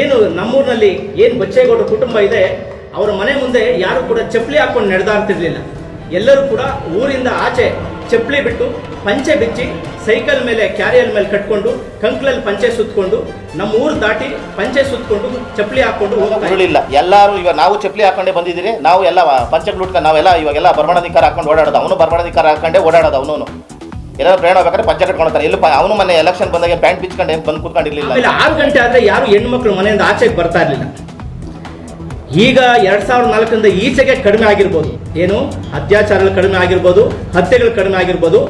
ಏನು ನಮ್ಮೂರಿನಲ್ಲಿ ಏನು ಬಚ್ಚೇಗೌಡರ ಕುಟುಂಬ ಇದೆ, ಅವರ ಮನೆ ಮುಂದೆ ಯಾರು ಕೂಡ ಚಪ್ಪಲಿ ಹಾಕೊಂಡು ನಡೆದಾಡ್ತಿರ್ಲಿಲ್ಲ ಎಲ್ಲರೂ ಕೂಡ ಊರಿಂದ ಆಚೆ ಚಪ್ಪಲಿ ಬಿಟ್ಟು ಪಂಚೆ ಬಿಚ್ಚಿ ಸೈಕಲ್ ಮೇಲೆ, ಕ್ಯಾರಿಯರ್ ಮೇಲೆ ಕಟ್ಕೊಂಡು ಕಂಕ್ಲಲ್ಲಿ ಪಂಚೆ ಸುತ್ತಕೊಂಡು ನಮ್ಮ ಊರು ದಾಟಿ ಪಂಚೆ ಸುತ್ತಕೊಂಡು ಚಪ್ಪಲಿ ಹಾಕೊಂಡು ಹೋಗ್ತಾ ಎಲ್ಲರೂ ಇವಾಗ ನಾವು ಚಪ್ಪಲಿ ಹಾಕೊಂಡೇ ಬಂದಿದ್ದೀರಿ. ನಾವು ಎಲ್ಲ ಪಂಚಗಳು ಉಟ್ಕೊಂಡು ನಾವೆಲ್ಲ ಇವಾಗೆಲ್ಲ ಬರ್ಮಣಾಧಿಕಾರ ಹಾಕೊಂಡು ಓಡಾಡೋದು. ಅವನು ಬರ್ಮಣಾಧಿಕಾರ ಹಾಕೊಂಡೇ ಓಡಾಡೋದು ಅವನು ಏನಾದ್ರು ಪ್ರಯಾಣ ಬೇಕಾದ್ರೆ ಪಂಚ ಕಟ್ಕೊಂಡಿರ್ತಾರೆ ಇಲ್ಲಿ ಅವನು ಮನೆ ಎಲೆಕ್ಷನ್ ಬಂದಾಗ ಪ್ಯಾಂಟ್ ಬಿಚ್ಕೊಂಡು ಏನು ಬಂದು ಕೂತ್ಕೊಂಡಿರ್ಲಿಲ್ಲ. ಆಮೇಲೆ ಆರು ಗಂಟೆ ಆದ್ರೆ ಯಾರು ಹೆಣ್ಮಕ್ಳು ಮನೆಯಿಂದ ಆಚೆಗೆ ಬರ್ತಾ ಇರಲಿಲ್ಲ. ಈಗ ಎರಡ್ ಸಾವಿರದ ನಾಲ್ಕರಿಂದ ಈಚೆಗೆ ಕಡಿಮೆ ಆಗಿರ್ಬೋದು. ಏನು? ಅತ್ಯಾಚಾರಗಳು ಕಡಿಮೆ ಆಗಿರ್ಬೋದು ಹತ್ಯೆಗಳು ಕಡಿಮೆ ಆಗಿರ್ಬೋದು.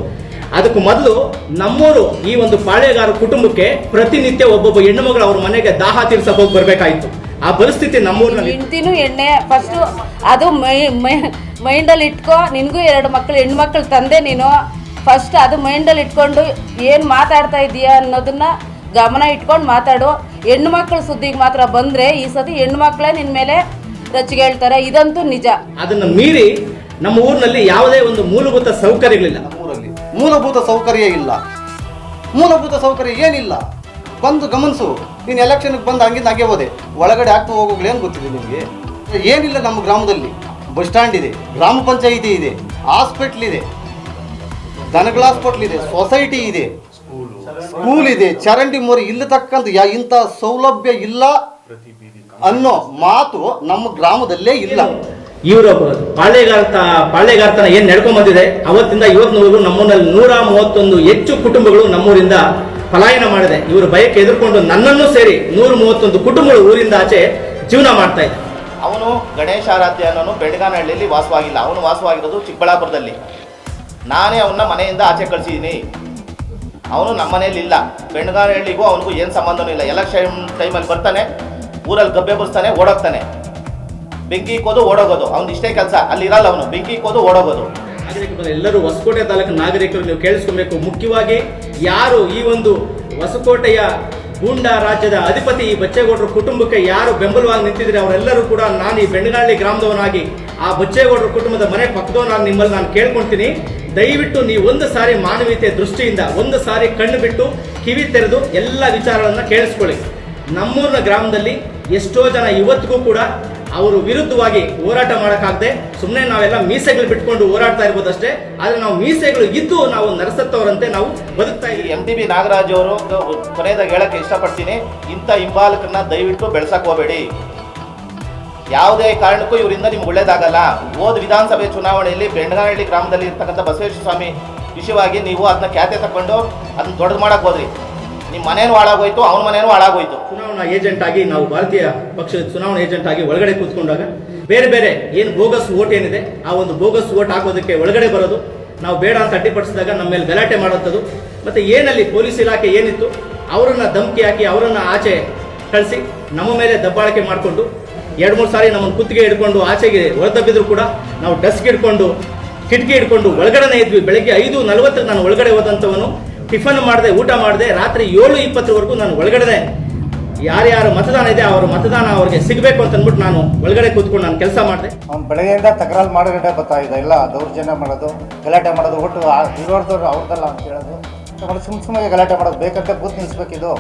ಅದಕ್ಕೂ ಮೊದಲು ನಮ್ಮೂರು ಈ ಒಂದು ಪಾಳೆಗಾರ ಕುಟುಂಬಕ್ಕೆ ಪ್ರತಿನಿತ್ಯ ಒಬ್ಬೊಬ್ಬ ಹೆಣ್ಣು ಮಗಳು ಅವ್ರ ಮನೆಗೆ ದಾಹ ತೀರ್ಸಕ್ ಹೋಗಿ ಬರ್ಬೇಕಾಯ್ತು. ಆ ಪರಿಸ್ಥಿತಿ ನಮ್ಮೂರಿನಲ್ಲಿ ಹೆಂಡ್ತಿನೂ ಎಣ್ಣೆ ಫಸ್ಟು ಅದು ಮೈ ಮೈ ಮೈಂಡಲ್ಲಿ ಇಟ್ಕೋ ನಿನಗೂ ಎರಡು ಮಕ್ಕಳು ಹೆಣ್ಮಕ್ಳು ತಂದೆ ನೀನು. ಫಸ್ಟ್ ಅದು ಮೈಂಡಲ್ಲಿ ಇಟ್ಕೊಂಡು ಏನು ಮಾತಾಡ್ತಾ ಇದ್ದೀಯ ಅನ್ನೋದನ್ನ ಗಮನ ಇಟ್ಕೊಂಡು ಮಾತಾಡು. ಹೆಣ್ಣು ಮಕ್ಕಳು ಸುದ್ದಿಗೆ ಮಾತ್ರ ಬಂದರೆ ಈ ಸತಿ ಹೆಣ್ಣು ಮಕ್ಕಳೇ ನಿನ್ನ ಮೇಲೆ ರಚ್ಚಿಗೆ ಹೇಳ್ತಾರೆ. ಇದಂತೂ ನಿಜ. ಅದನ್ನ ಮೀರಿ ನಮ್ಮ ಊರಿನಲ್ಲಿ ಯಾವುದೇ ಒಂದು ಮೂಲಭೂತ ಸೌಕರ್ಯಗಳಿಲ್ಲ. ನಮ್ಮೂರಲ್ಲಿ ಮೂಲಭೂತ ಸೌಕರ್ಯ ಇಲ್ಲ. ಮೂಲಭೂತ ಸೌಕರ್ಯ ಏನಿಲ್ಲ. ಬಂದು ಗಮನಿಸು. ನೀನು ಎಲೆಕ್ಷನ್ಗೆ ಬಂದು ಹಂಗಿಂದ ಹಾಗೆ ಹೋದೆ. ಒಳಗಡೆ ಆಗ್ತಾ ಹೋಗೋಗ್ಲಿ ಏನು ಗೊತ್ತಿದೆ ನಿಮಗೆ? ಏನಿಲ್ಲ ನಮ್ಮ ಗ್ರಾಮದಲ್ಲಿ. ಬಸ್ ಸ್ಟ್ಯಾಂಡ್ ಇದೆ. ಗ್ರಾಮ ಪಂಚಾಯಿತಿ ಇದೆ. ಹಾಸ್ಪಿಟ್ಲ್ ಇದೆ. ದನಗಳ ಹಾಸ್ಪಿಟ್ಲ್ ಇದೆ ಸೊಸೈಟಿ ಇದೆ. ಸ್ಕೂಲ್ ಇದೆ ಚರಂಡಿ ಮೊರೆ ಇಲ್ಲ ತಕ್ಕಂತ. ಯಾ ಇಂಥ ಸೌಲಭ್ಯ ಇಲ್ಲ ಅನ್ನೋ ಮಾತು ನಮ್ಮ ಗ್ರಾಮದಲ್ಲೇ ಇಲ್ಲ. ಇವರು ಪಾಳೆಗಾರ್ತ ಪಾಳೆಗಾರ್ತನ ಏನ್ ನಡ್ಕೊಂಡ್ ಬಂದಿದೆ? ಅವತ್ತಿಂದ ಇವತ್ತಿನವರೆಗೂ ನಮ್ಮೂರಲ್ಲಿ ನೂರ ಮೂವತ್ತೊಂದು ಹೆಚ್ಚು ಕುಟುಂಬಗಳು ನಮ್ಮೂರಿಂದ ಪಲಾಯನ ಮಾಡಿದೆ. ಇವರು ಭಯಕ್ಕೆ ಎದುರುಕೊಂಡು ನನ್ನನ್ನು ಸೇರಿ ನೂರ ಮೂವತ್ತೊಂದು ಕುಟುಂಬಗಳು ಊರಿಂದ ಆಚೆ ಜೀವನ ಮಾಡ್ತಾ ಇದೆ ಅವನು ಗಣೇಶ ಆರಾಧ್ಯ ಅನ್ನೋನು ಬೆಳಗಾನಹಳ್ಳಿಯಲ್ಲಿ ವಾಸವಾಗಿಲ್ಲ. ಅವನು ವಾಸವಾಗಿರೋದು ಚಿಕ್ಕಬಳ್ಳಾಪುರದಲ್ಲಿ. ನಾನೇ ಅವನ್ನ ಮನೆಯಿಂದ ಆಚೆ ಕಳಿಸಿದ್ದೀನಿ ಅವನು ನಮ್ಮ ಮನೇಲಿ ಇಲ್ಲ. ಬೆಣಗಾನಹಳ್ಳಿಗೂ ಅವನಿಗೂ ಏನು ಸಂಬಂಧನೂ ಇಲ್ಲ. ಎಲೆಕ್ಷನ್ ಟೈಮಲ್ಲಿ ಬರ್ತಾನೆ, ಊರಲ್ಲಿ ಗಬ್ಬೆ ಬರ್ಸ್ತಾನೆ ಓಡೋಗ್ತಾನೆ. ಬೆಂಕಿ ಇಕ್ಕೋದು ಓಡೋಗೋದು. ಅವ್ನು ಇಷ್ಟೇ ಕೆಲಸ. ಅಲ್ಲಿ ಇರಲ್ಲ ಅವನು. ಬೆಂಕಿ ಇಕ್ಕೋದು ಓಡೋಗೋದು. ಎಲ್ಲರೂ ಹೊಸಕೋಟೆ ತಾಲೂಕಿನ ನಾಗರಿಕರು ನೀವು ಕೇಳಿಸ್ಕೊಬೇಕು. ಮುಖ್ಯವಾಗಿ ಯಾರು ಈ ಒಂದು ಹೊಸಕೋಟೆಯ ಗೂಂಡಾ ರಾಜ್ಯದ ಅಧಿಪತಿ ಈ ಬಚ್ಚೇಗೌಡರ ಕುಟುಂಬಕ್ಕೆ ಯಾರು ಬೆಂಬಲವಾಗಿ ನಿಂತಿದ್ರೆ ಅವರೆಲ್ಲರೂ ಕೂಡ ನಾನು ಈ ಬೆಣ್ಣಗಾಳಿ ಗ್ರಾಮದವನಾಗಿ ಆ ಬಚ್ಚೇಗೌಡರ ಕುಟುಂಬದ ಮನೆ ಪಕ್ಕದವನಾಗಿ ನಿಮ್ಮಲ್ಲಿ ನಾನು ಕೇಳ್ಕೊಳ್ತೀನಿ. ದಯವಿಟ್ಟು ನೀವು ಒಂದು ಸಾರಿ ಮಾನವೀಯತೆ ದೃಷ್ಟಿಯಿಂದ, ಒಂದು ಸಾರಿ ಕಣ್ಣು ಬಿಟ್ಟು ಕಿವಿ ತೆರೆದು ಎಲ್ಲ ವಿಚಾರಗಳನ್ನು ಕೇಳಿಸ್ಕೊಳ್ಳಿ. ನಮ್ಮೂರಿನ ಗ್ರಾಮದಲ್ಲಿ ಎಷ್ಟೋ ಜನ ಇವತ್ತಿಗೂ ಕೂಡ ಅವರು ವಿರುದ್ಧವಾಗಿ ಹೋರಾಟ ಮಾಡೋಕ್ಕಾಗದೆ ಸುಮ್ಮನೆ ನಾವೆಲ್ಲ ಮೀಸೆಗಳು ಬಿಟ್ಕೊಂಡು ಹೋರಾಡ್ತಾ ಇರ್ಬೋದಷ್ಟೇ, ಆದರೆ ನಾವು ಮೀಸೆಗಳು ಇದ್ದು ನಾವು ನರಸತ್ತವರಂತೆ ನಾವು ಬದುಕ್ತಾ ಇದ್ದೀವಿ. ಎಂ ಟಿ ಬಿ ನಾಗರಾಜ್ ಅವರು, ಕೊನೆಯದಾಗಿ ಹೇಳಕ್ಕೆ ಇಷ್ಟಪಡ್ತೀನಿ, ಇಂಥ ಹಿಂಬಾಲಕರನ್ನ ದಯವಿಟ್ಟು ಬೆಳೆಸಕ್ಕೆ ಹೋಗಬೇಡಿ. ಯಾವುದೇ ಕಾರಣಕ್ಕೂ ಇವರಿಂದ ನಿಮ್ಗೆ ಒಳ್ಳೇದಾಗಲ್ಲ. ಹೋದ ವಿಧಾನಸಭೆ ಚುನಾವಣೆಯಲ್ಲಿ ಬೆಂಡಗಾಳಿ ಗ್ರಾಮದಲ್ಲಿ ಇರ್ತಕ್ಕಂಥ ಬಸವೇಶ್ವರ ಸ್ವಾಮಿ ವಿಷಯವಾಗಿ ನೀವು ಅದನ್ನ ಖ್ಯಾತೆ ತಗೊಂಡು ಅದನ್ನ ದೊಡ್ಡದು ಮಾಡಕ್ ಹೋದ್ರಿ. ನಿಮ್ಮ ಮನೇನು ಹಾಳಾಗೋಯ್ತು, ಅವನ ಮನೇನು ಹಾಳಾಗೋಯ್ತು. ಚುನಾವಣಾ ಏಜೆಂಟ್ ಆಗಿ ನಾವು ಭಾರತೀಯ ಪಕ್ಷದ ಚುನಾವಣಾ ಏಜೆಂಟ್ ಆಗಿ ಒಳಗಡೆ ಕೂತ್ಕೊಂಡಾಗ ಬೇರೆ ಬೇರೆ ಏನು ಬೋಗಸ್ ಓಟ್ ಏನಿದೆ, ಆ ಒಂದು ಬೋಗಸ್ ಓಟ್ ಹಾಕೋದಕ್ಕೆ ಒಳಗಡೆ ಬರೋದು, ನಾವು ಬೇಡ ಅಂತ ಅಡ್ಡಿಪಡಿಸಿದಾಗ ನಮ್ಮ ಮೇಲೆ ಗಲಾಟೆ ಮಾಡೋಂಥದ್ದು ಮತ್ತೆ ಏನಲ್ಲಿ ಪೊಲೀಸ್ ಇಲಾಖೆ ಏನಿತ್ತು, ಅವರನ್ನು ಧಮಕಿ ಹಾಕಿ ಅವರನ್ನು ಆಚೆ ಕಳಿಸಿ ನಮ್ಮ ಮೇಲೆ ದಬ್ಬಾಳಿಕೆ ಮಾಡಿಕೊಂಡು ಎರಡು ಮೂರು ಸಾರಿ ನಮ್ಮನ್ನು ಕುತ್ತಿಗೆ ಹಿಡ್ಕೊಂಡು ಆಚೆಗೆ ಹೊರದಬ್ಬಿದ್ರು ಕೂಡ ನಾವು ಡಸ್ಕ್ ಹಿಡ್ಕೊಂಡು, ಕಿಟಕಿ ಹಿಡ್ಕೊಂಡು ಒಳಗಡೆನೇ ಇದ್ವಿ. ಬೆಳಗ್ಗೆ ಐದು ನಲವತ್ತಕ್ಕೆ ನಾನು ಒಳಗಡೆ ಹೋದಂಥವನು. ಟಿಫನ್ ಮಾಡಿದೆ, ಊಟ ಮಾಡಿದೆ, ರಾತ್ರಿ ಏಳು ಇಪ್ಪತ್ತರವರೆಗೂ ನಾನು ಒಳಗಡೆ ಯಾರ್ಯಾರು ಮತದಾನ ಇದೆ, ಅವರು ಮತದಾನ ಅವ್ರಿಗೆ ಸಿಗಬೇಕು ಅಂತ ಅಂದ್ಬಿಟ್ಟು ನಾನು ಒಳಗಡೆ ಕೂತ್ಕೊಂಡು ನಾನು ಕೆಲಸ ಮಾಡಿದೆ. ಅವ್ನು ಬೆಳಗ್ಗೆಯಿಂದ ತಕರಾರು ಮಾಡಿದ್ರೆ ಬರ್ತಾ ಇದೆ. ಎಲ್ಲ ದೌರ್ಜನ್ಯ ಮಾಡೋದು, ಗಲಾಟೆ ಮಾಡೋದು, ಒಟ್ಟು ಇರೋರ್ದವ್ರು ಅವ್ರದ್ದಲ್ಲ ಅಂತ ಹೇಳೋದು. ಸುಮ್ಮ ಸುಮ್ಮನೆ ಗಲಾಟೆ ಮಾಡೋದು ಬೇಕಂತ ಬೂತ್ ನಿಲ್ಲಿಸ್ಬೇಕಿದು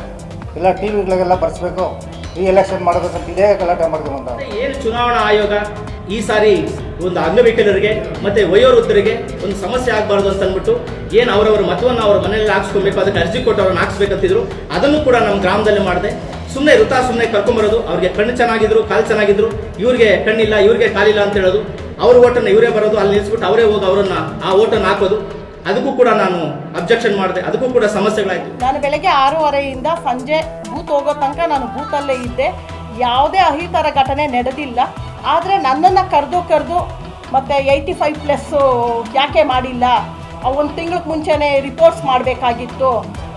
ಎಲ್ಲ ಟಿ ವಿಗಳಿಗೆಲ್ಲ ಬರ್ಸ್ಬೇಕು. ಈ ಎಲೆಕ್ಷನ್ ಮಾಡೋದಕ್ಕಂತ ಇದೇ, ಗಲಾಟೆ ಮಾಡ್ಕೊಂಡು ಬಂದ ಏನು ಚುನಾವಣಾ ಆಯೋಗ ಈ ಸಾರಿ ಒಂದು ಅಂಗವಿಕಲರಿಗೆ ಮತ್ತೆ ವಯೋವೃದ್ಧರಿಗೆ ಒಂದು ಸಮಸ್ಯೆ ಆಗಬಾರ್ದು ಅಂತ ಅಂದ್ಬಿಟ್ಟು ಏನು ಅವರವರ ಮತವನ್ನು ಅವ್ರ ಮನೆಯಲ್ಲಿ ಹಾಕ್ಸ್ಕೊಬೇಕು, ಅದಕ್ಕೆ ಅರ್ಜಿ ಕೊಟ್ಟು ಅವ್ರನ್ನ ಹಾಕ್ಸ್ಬೇಕಂತಿದ್ರು, ಅದನ್ನು ಕೂಡ ನಮ್ಮ ಗ್ರಾಮದಲ್ಲಿ ಮಾಡಿದೆ. ಸುಮ್ಮನೆ ಋತಾ ಸುಮ್ಮನೆ ಕರ್ಕೊಂಬರೋದು, ಅವ್ರಿಗೆ ಕಣ್ಣು ಚೆನ್ನಾಗಿದ್ರು, ಕಾಲು ಚೆನ್ನಾಗಿದ್ರು, ಇವ್ರಿಗೆ ಕಣ್ಣಿಲ್ಲ, ಇವ್ರಿಗೆ ಕಾಲಿಲ್ಲ ಅಂತ ಹೇಳೋದು, ಅವ್ರ ಓಟನ್ನು ಇವರೇ ಬರೋದು, ಅಲ್ಲಿ ನಿಲ್ಲಿಸ್ಬಿಟ್ಟು ಅವರೇ ಹೋಗಿ ಅವರನ್ನು ಆ ಓಟನ್ನು ಹಾಕೋದು. ಅದಕ್ಕೂ ಕೂಡ ನಾನು ಅಬ್ಜೆಕ್ಷನ್ ಮಾಡಿದೆ. ಅದಕ್ಕೂ ಕೂಡ ಸಮಸ್ಯೆಗಳಾಯ್ತು. ನಾನು ಬೆಳಗ್ಗೆ ಆರೂವರೆಯಿಂದ ಸಂಜೆ ಬೂತ್ ಹೋಗೋ ತನಕ ನಾನು ಬೂತಲ್ಲೇ ಇದ್ದೆ. ಯಾವುದೇ ಅಹಿತರ ಘಟನೆ ನಡೆದಿಲ್ಲ. ಆದರೆ ನನ್ನನ್ನು ಕರೆದು ಕರೆದು ಮತ್ತು ಏಯ್ಟಿ ಫೈವ್ ಪ್ಲಸ್ಸು ಯಾಕೆ ಮಾಡಿಲ್ಲ? ಒಂದು ತಿಂಗಳಿಗೆ ಮುಂಚೆನೇ ರಿಪೋರ್ಟ್ಸ್ ಮಾಡಬೇಕಾಗಿತ್ತು.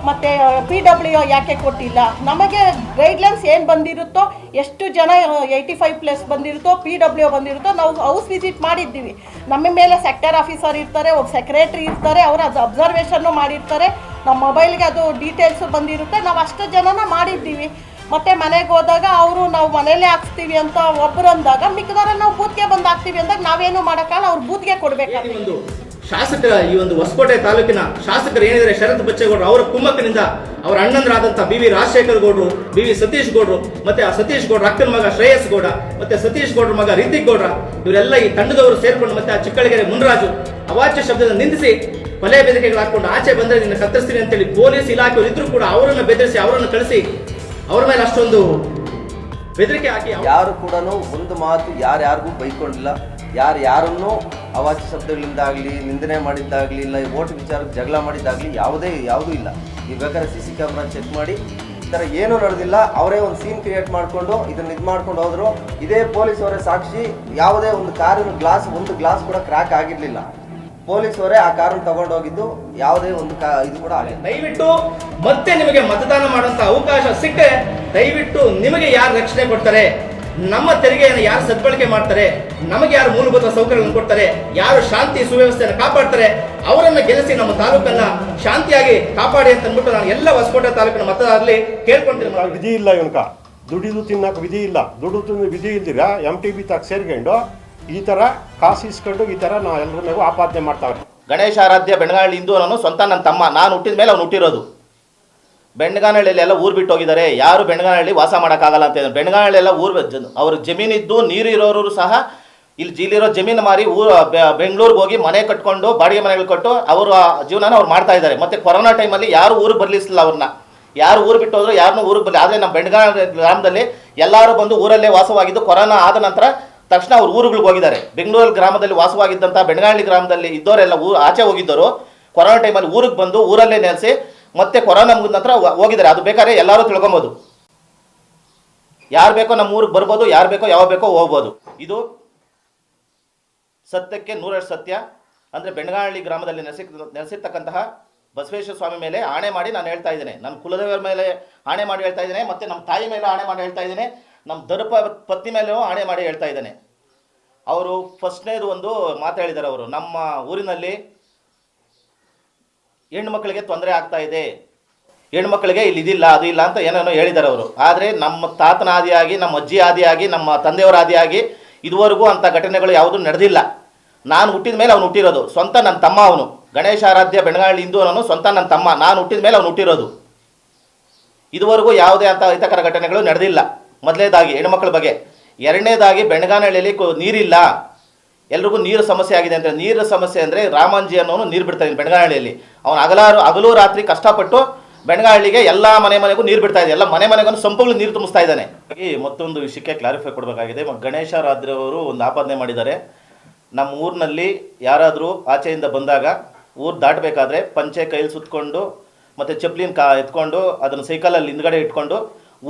ಮತ್ತು ಪಿ ಡಬ್ಲ್ಯೂ ಯಾಕೆ ಕೊಟ್ಟಿಲ್ಲ? ನಮಗೆ ಗೈಡ್ಲೈನ್ಸ್ ಏನು ಬಂದಿರುತ್ತೋ, ಎಷ್ಟು ಜನ ಏಯ್ಟಿ ಫೈವ್ ಪ್ಲಸ್ ಬಂದಿರುತ್ತೋ ಪಿ ಡಬ್ಲ್ಯೂ ಬಂದಿರುತ್ತೋ, ನಾವು ಹೌಸ್ ವಿಸಿಟ್ ಮಾಡಿದ್ದೀವಿ. ನಮ್ಮ ಮೇಲೆ ಸೆಕ್ಟರ್ ಆಫೀಸರ್ ಇರ್ತಾರೆ, ಒಬ್ಬ ಸೆಕ್ರೆಟ್ರಿ ಇರ್ತಾರೆ, ಅವರು ಅದು ಅಬ್ಸರ್ವೇಷನ್ನು ಮಾಡಿರ್ತಾರೆ. ನಮ್ಮ ಮೊಬೈಲ್ಗೆ ಅದು ಡೀಟೇಲ್ಸು ಬಂದಿರುತ್ತೆ. ನಾವು ಅಷ್ಟು ಜನನ ಮಾಡಿದ್ದೀವಿ. ಮತ್ತು ಮನೆಗೆ ಹೋದಾಗ ಅವರು ನಾವು ಮನೇಲೇ ಹಾಕ್ಸ್ತೀವಿ ಅಂತ ಒಬ್ಬರು ಅಂದಾಗ ಮಿಕ್ಕದವ್ರಲ್ಲಿ ನಾವು ಬೂತ್ಗೆ ಬಂದು ಹಾಕ್ತೀವಿ ಅಂದಾಗ ನಾವೇನು ಮಾಡೋಕ್ಕಲ್ಲ ಅವ್ರು ಬೂತ್ಗೆ ಕೊಡಬೇಕಾಗ್ತದೆ. ಶಾಸಕರ ಈ ಒಂದು ಹೊಸಕೋಟೆ ತಾಲೂಕಿನ ಶಾಸಕರು ಏನಿದ್ದಾರೆ, ಶರತ್ ಬಚ್ಚೇಗೌಡರು ಅವರ ಕುಮ್ಮಕ್ಕನಿಂದ ಅವರ ಅಣ್ಣಂದರಾದಂಥ ಬಿ ವಿ ರಾಜಶೇಖರ್ ಗೌಡರು, ಬಿ ವಿ ಸತೀಶ್ ಗೌಡರು, ಮತ್ತೆ ಆ ಸತೀಶ್ ಗೌಡ್ರ ಅಕ್ಕನ ಮಗ ಶ್ರೇಯಸ್ ಗೌಡ, ಮತ್ತೆ ಸತೀಶ್ ಗೌಡ್ರ ಮಗ ರಿತಿಕ್ ಗೌಡ್ರ, ಇವರೆಲ್ಲ ಈ ತಂಡದವರು ಸೇರ್ಕೊಂಡು ಮತ್ತೆ ಆ ಚಿಕ್ಕಳಗೆರೆ ಮುನ್ರಾಜು ಅವಾಚ್ಯ ಶಬ್ದದ ನಿಂದಿಸಿ ಕೊಲೆ ಬೆದರಿಕೆಗಳು ಹಾಕೊಂಡು ಆಚೆ ಬಂದರೆ ನಿನ್ನ ಕತ್ತರಿಸ್ತೀನಿ ಅಂತೇಳಿ ಪೊಲೀಸ್ ಇಲಾಖೆಯವರು ಇದ್ರೂ ಕೂಡ ಅವರನ್ನು ಬೆದರಿಸಿ, ಅವರನ್ನು ಕಳಿಸಿ ಅವರ ಮೇಲೆ ಅಷ್ಟೊಂದು ಬೆದರಿಕೆ ಹಾಕಿ ಯಾರು ಕೂಡ ಒಂದು ಮಾತು ಯಾರ್ಯಾರಿಗೂ ಬೈಕೊಂಡಿಲ್ಲ. ಯಾರು ಯಾರನ್ನೂ ಅವಾಚ್ಯ ಶಬ್ದಗಳಿಂದಾಗಲಿ, ನಿಂದನೆ ಮಾಡಿದ್ದಾಗಲಿ, ಇಲ್ಲ ಓಟ್ ವಿಚಾರಕ್ಕೆ ಜಗಳ ಮಾಡಿದ್ದಾಗಲಿ ಯಾವುದೇ, ಯಾವುದೂ ಇಲ್ಲ. ಈ ಬೇಕಾದ್ರೆ ಸಿ ಸಿ ಕ್ಯಾಮ್ರಾ ಚೆಕ್ ಮಾಡಿ. ಈ ಥರ ಏನೂ ನಡೆದಿಲ್ಲ. ಅವರೇ ಒಂದು ಸೀನ್ ಕ್ರಿಯೇಟ್ ಮಾಡಿಕೊಂಡು ಇದನ್ನು ಇದು ಮಾಡ್ಕೊಂಡು ಹೋದರು. ಇದೇ ಪೊಲೀಸ್ ಅವರೇ ಸಾಕ್ಷಿ. ಯಾವುದೇ ಒಂದು ಕಾರಿನ ಗ್ಲಾಸ್ ಒಂದು ಗ್ಲಾಸ್ ಕೂಡ ಕ್ರ್ಯಾಕ್ ಆಗಿರಲಿಲ್ಲ. ಪೊಲೀಸ್ ಅವರೇ ಆ ಕಾರನ್ನು ತಗೊಂಡೋಗಿದ್ದು ಯಾವುದೇ ಒಂದು ಕಾ, ಇದು ಕೂಡ ಆಗಿಲ್ಲ. ದಯವಿಟ್ಟು ಮತ್ತೆ ನಿಮಗೆ ಮತದಾನ ಮಾಡುವಂತ ಅವಕಾಶ ಸಿಕ್ಕರೆ ದಯವಿಟ್ಟು ನಿಮಗೆ ಯಾರು ರಕ್ಷಣೆ ಕೊಡ್ತಾರೆ? ನಮ್ಮ ತೆರಿಗೆಯನ್ನು ಯಾರು ಸದ್ಬಳಕೆ ಮಾಡ್ತಾರೆ ನಮಗೆ ಯಾರು ಮೂಲಭೂತ ಸೌಕರ್ಯಗಳನ್ನು ಕೊಡ್ತಾರೆ ಯಾರು ಶಾಂತಿ ಸುವ್ಯವಸ್ಥೆಯನ್ನು ಕಾಪಾಡ್ತಾರೆ ಅವರನ್ನ ಗೆಲ್ಲಿಸಿ ನಮ್ಮ ತಾಲೂಕನ್ನ ಶಾಂತಿಯಾಗಿ ಕಾಪಾಡಿ ಅಂತ ಅಂದ್ಬಿಟ್ಟು ನಾನು ಎಲ್ಲ ಹೊಸಕೋಟೆ ತಾಲೂಕಿನ ಮತದಾರರಲ್ಲಿ ಕೇಳ್ಕೊಂತೀನಿ ವಿಧಿ ಇಲ್ಲ ಇವನ್ಕ. ದುಡಿದು ತಿನ್ನಕ್ಕೆ ವಿಧಿ ಇಲ್ಲ. ದುಡಿದು ತಿನ್ನ ವಿಧಿ ಇಲ್ದಿರಾ ಎಂ ಟಿ ಬಿ ತಾಗ ಸೇರ್ಕೊಂಡು ಈ ಥರ ಕಾಸು ಇಸ್ಕೊಂಡು ಈ ಥರ ನಾವು ಎಲ್ಲರೂ ಆಪಾದನೆ ಮಾಡ್ತಾವೆ ಗಣೇಶ ಆರಾಧ್ಯ ಬೆಣಗಾಳಿ ಹಿಂದೂ ಅನ್ನೋನು ಸ್ವಂತ ನನ್ನ ತಮ್ಮ. ನಾನು ಹುಟ್ಟಿದ ಮೇಲೆ ಅವ್ನು ಹುಟ್ಟಿರೋದು. ಬೆಣಗಾನಹಳ್ಳಿಯಲ್ಲಿ ಎಲ್ಲ ಊರು ಬಿಟ್ಟು ಹೋಗಿದ್ದಾರೆ. ಯಾರು ಬೆಣಗಾನಹಳ್ಳಿ ವಾಸ ಮಾಡೋಕ್ಕಾಗಲ್ಲ ಅಂತ ಹೇಳಿದ್ರು. ಬೆಣಗಾನಹಳ್ಳಿ ಎಲ್ಲ ಊರು ಅವ್ರ ಜಮೀನಿದ್ದು ನೀರು ಇರೋರು ಸಹ ಇಲ್ಲಿ ಜೀಲಿರೋ ಜಮೀನು ಮಾರಿ ಊರು ಬೆಂಗಳೂರಿಗೆ ಹೋಗಿ ಮನೆ ಕಟ್ಕೊಂಡು ಬಾಡಿಗೆ ಮನೆಗಳು ಕೊಟ್ಟು ಅವರ ಜೀವನನ ಅವ್ರು ಮಾಡ್ತಾ ಇದ್ದಾರೆ. ಮತ್ತೆ ಕೊರೋನಾ ಟೈಮಲ್ಲಿ ಯಾರು ಊರು ಬರಲಿಲ್ಲ ಅವ್ರನ್ನ ಯಾರು ಊರು ಬಿಟ್ಟು ಹೋದ್ರು ಯಾರನ್ನೂ ಊರಿಗೆ ಬರಲಿ ಆದರೆ ನಮ್ಮ ಬೆಂಡ್ಗಾನ ಗ್ರಾಮದಲ್ಲಿ ಎಲ್ಲರೂ ಬಂದು ಊರಲ್ಲೇ ವಾಸವಾಗಿದ್ದು ಕೊರೋನಾ ಆದ ನಂತರ ತಕ್ಷಣ ಅವ್ರು ಊರುಗಳಿಗೆ ಹೋಗಿದ್ದಾರೆ. ಬೆಂಗಳೂರು ಗ್ರಾಮದಲ್ಲಿ ವಾಸವಾಗಿದ್ದಂಥ ಬೆಣಗಾನಹಳ್ಳಿ ಗ್ರಾಮದಲ್ಲಿ ಇದ್ದವರೆಲ್ಲ ಊರು ಆಚೆ ಹೋಗಿದ್ದರು ಕೊರೋನಾ ಟೈಮಲ್ಲಿ ಊರಿಗೆ ಬಂದು ಊರಲ್ಲೇ ನೆಲೆಸಿ ಮತ್ತೆ ಕೊರೋನಾ ಮುಗಿದ ನಂತರ ಹೋಗಿದ್ದಾರೆ. ಅದು ಬೇಕಾದ್ರೆ ಎಲ್ಲರೂ ತಿಳ್ಕೊಬೋದು. ಯಾರು ಬೇಕೋ ನಮ್ಮ ಊರಿಗೆ ಬರ್ಬೋದು, ಯಾರು ಬೇಕೋ ಯಾವ ಬೇಕೋ ಹೋಗ್ಬೋದು. ಇದು ಸತ್ಯಕ್ಕೆ ನೂರಷ್ಟು ಸತ್ಯ. ಅಂದರೆ ಬೆಣಗಾನಹಳ್ಳಿ ಗ್ರಾಮದಲ್ಲಿ ನೆಲೆಸಿ ನೆಲೆಸಿರ್ತಕ್ಕಂತಹ ಬಸವೇಶ್ವರ ಸ್ವಾಮಿ ಮೇಲೆ ಆಣೆ ಮಾಡಿ ನಾನು ಹೇಳ್ತಾ ಇದ್ದೇನೆ. ನನ್ನ ಕುಲದೇವರ ಮೇಲೆ ಆಣೆ ಮಾಡಿ ಹೇಳ್ತಾ ಇದ್ದೇನೆ. ಮತ್ತು ನಮ್ಮ ತಾಯಿ ಮೇಲೆ ಆಣೆ ಮಾಡಿ ಹೇಳ್ತಾ ಇದ್ದೇನೆ. ನಮ್ಮ ದರ್ಪ ಪತ್ನಿ ಮೇಲೂ ಆಣೆ ಮಾಡಿ ಹೇಳ್ತಾ ಇದ್ದೇನೆ. ಅವರು ಫಸ್ಟ್ನೇದು ಒಂದು ಮಾತು ಹೇಳಿದ್ದಾರೆ ಅವರು. ನಮ್ಮ ಊರಿನಲ್ಲಿ ಹೆಣ್ಮಕ್ಳಿಗೆ ತೊಂದರೆ ಆಗ್ತಾ ಇದೆ. ಹೆಣ್ಮಕ್ಳಿಗೆ ಇಲ್ಲಿ ಇದಿಲ್ಲ, ಅದು ಇಲ್ಲ ಅಂತ ಏನೇನೋ ಹೇಳಿದ್ದಾರೆ ಅವರು. ಆದರೆ ನಮ್ಮ ತಾತನ ಆದಿಯಾಗಿ ನಮ್ಮ ಅಜ್ಜಿ ಆದಿಯಾಗಿ ನಮ್ಮ ತಂದೆಯವರ ಆದಿಯಾಗಿ ಇದುವರೆಗೂ ಅಂಥ ಘಟನೆಗಳು ಯಾವುದೂ ನಡೆದಿಲ್ಲ. ನಾನು ಹುಟ್ಟಿದ ಮೇಲೆ ಅವನು ಹುಟ್ಟಿರೋದು. ಸ್ವಂತ ನನ್ನ ತಮ್ಮ ಅವನು. ಗಣೇಶ ಆರಾಧ್ಯ ಬೆಣಗಾಳಿ ಹಿಂದೂ ಅವನು ಸ್ವಂತ ನನ್ನ ತಮ್ಮ. ನಾನು ಹುಟ್ಟಿದ ಮೇಲೆ ಅವನು ಹುಟ್ಟಿರೋದು. ಇದುವರೆಗೂ ಯಾವುದೇ ಅಂತ ಹಿತಕರ ಘಟನೆಗಳು ನಡೆದಿಲ್ಲ. ಮೊದಲನೇದಾಗಿ ಹೆಣ್ಮಕ್ಳ ಬಗ್ಗೆ. ಎರಡನೇದಾಗಿ ಬೆಣಗಾನಹಳ್ಳಿಯಲ್ಲಿ ನೀರಿಲ್ಲ. ಎಲ್ರಿಗೂ ನೀರು ಸಮಸ್ಯೆ ಆಗಿದೆ ಅಂದರೆ ನೀರು ಸಮಸ್ಯೆ ಅಂದರೆ ರಾಮಾಂಜಿ ಅನ್ನೋನು ನೀರು ಬಿಡ್ತಾನೆ ಬೆಣಗಾನಹಳ್ಳಿಯಲ್ಲಿ ಅವನು ಅಗಲಾರು ಹಗಲು ರಾತ್ರಿ ಕಷ್ಟಪಟ್ಟು ಬೆಣಗಾಹಳ್ಳಿಗೆ ಎಲ್ಲ ಮನೆ ಮನೆಗೂ ನೀರು ಬಿಡ್ತಾ ಇದೆ. ಎಲ್ಲ ಮನೆ ಮನೆಗೂ ಸಂಪಗಳು ನೀರು ತುಂಬಿಸ್ತಾ ಇದ್ದಾನೆ. ಈ ಮತ್ತೊಂದು ವಿಷಯಕ್ಕೆ ಕ್ಲಾರಿಫೈ ಕೊಡಬೇಕಾಗಿದೆ. ಗಣೇಶ ರಾದ್ರವರು ಒಂದು ಆಪಾದನೆ ಮಾಡಿದ್ದಾರೆ. ನಮ್ಮ ಊರಿನಲ್ಲಿ ಯಾರಾದರೂ ಆಚೆಯಿಂದ ಬಂದಾಗ ಊರು ದಾಟಬೇಕಾದ್ರೆ ಪಂಚೆ ಕೈಲಿ ಸುತ್ತಕೊಂಡು ಮತ್ತು ಚಪ್ಲಿನ ಕಾ ಎತ್ಕೊಂಡು ಅದನ್ನು ಸೈಕಲಲ್ಲಿ ಹಿಂದ್ಗಡೆ ಇಟ್ಕೊಂಡು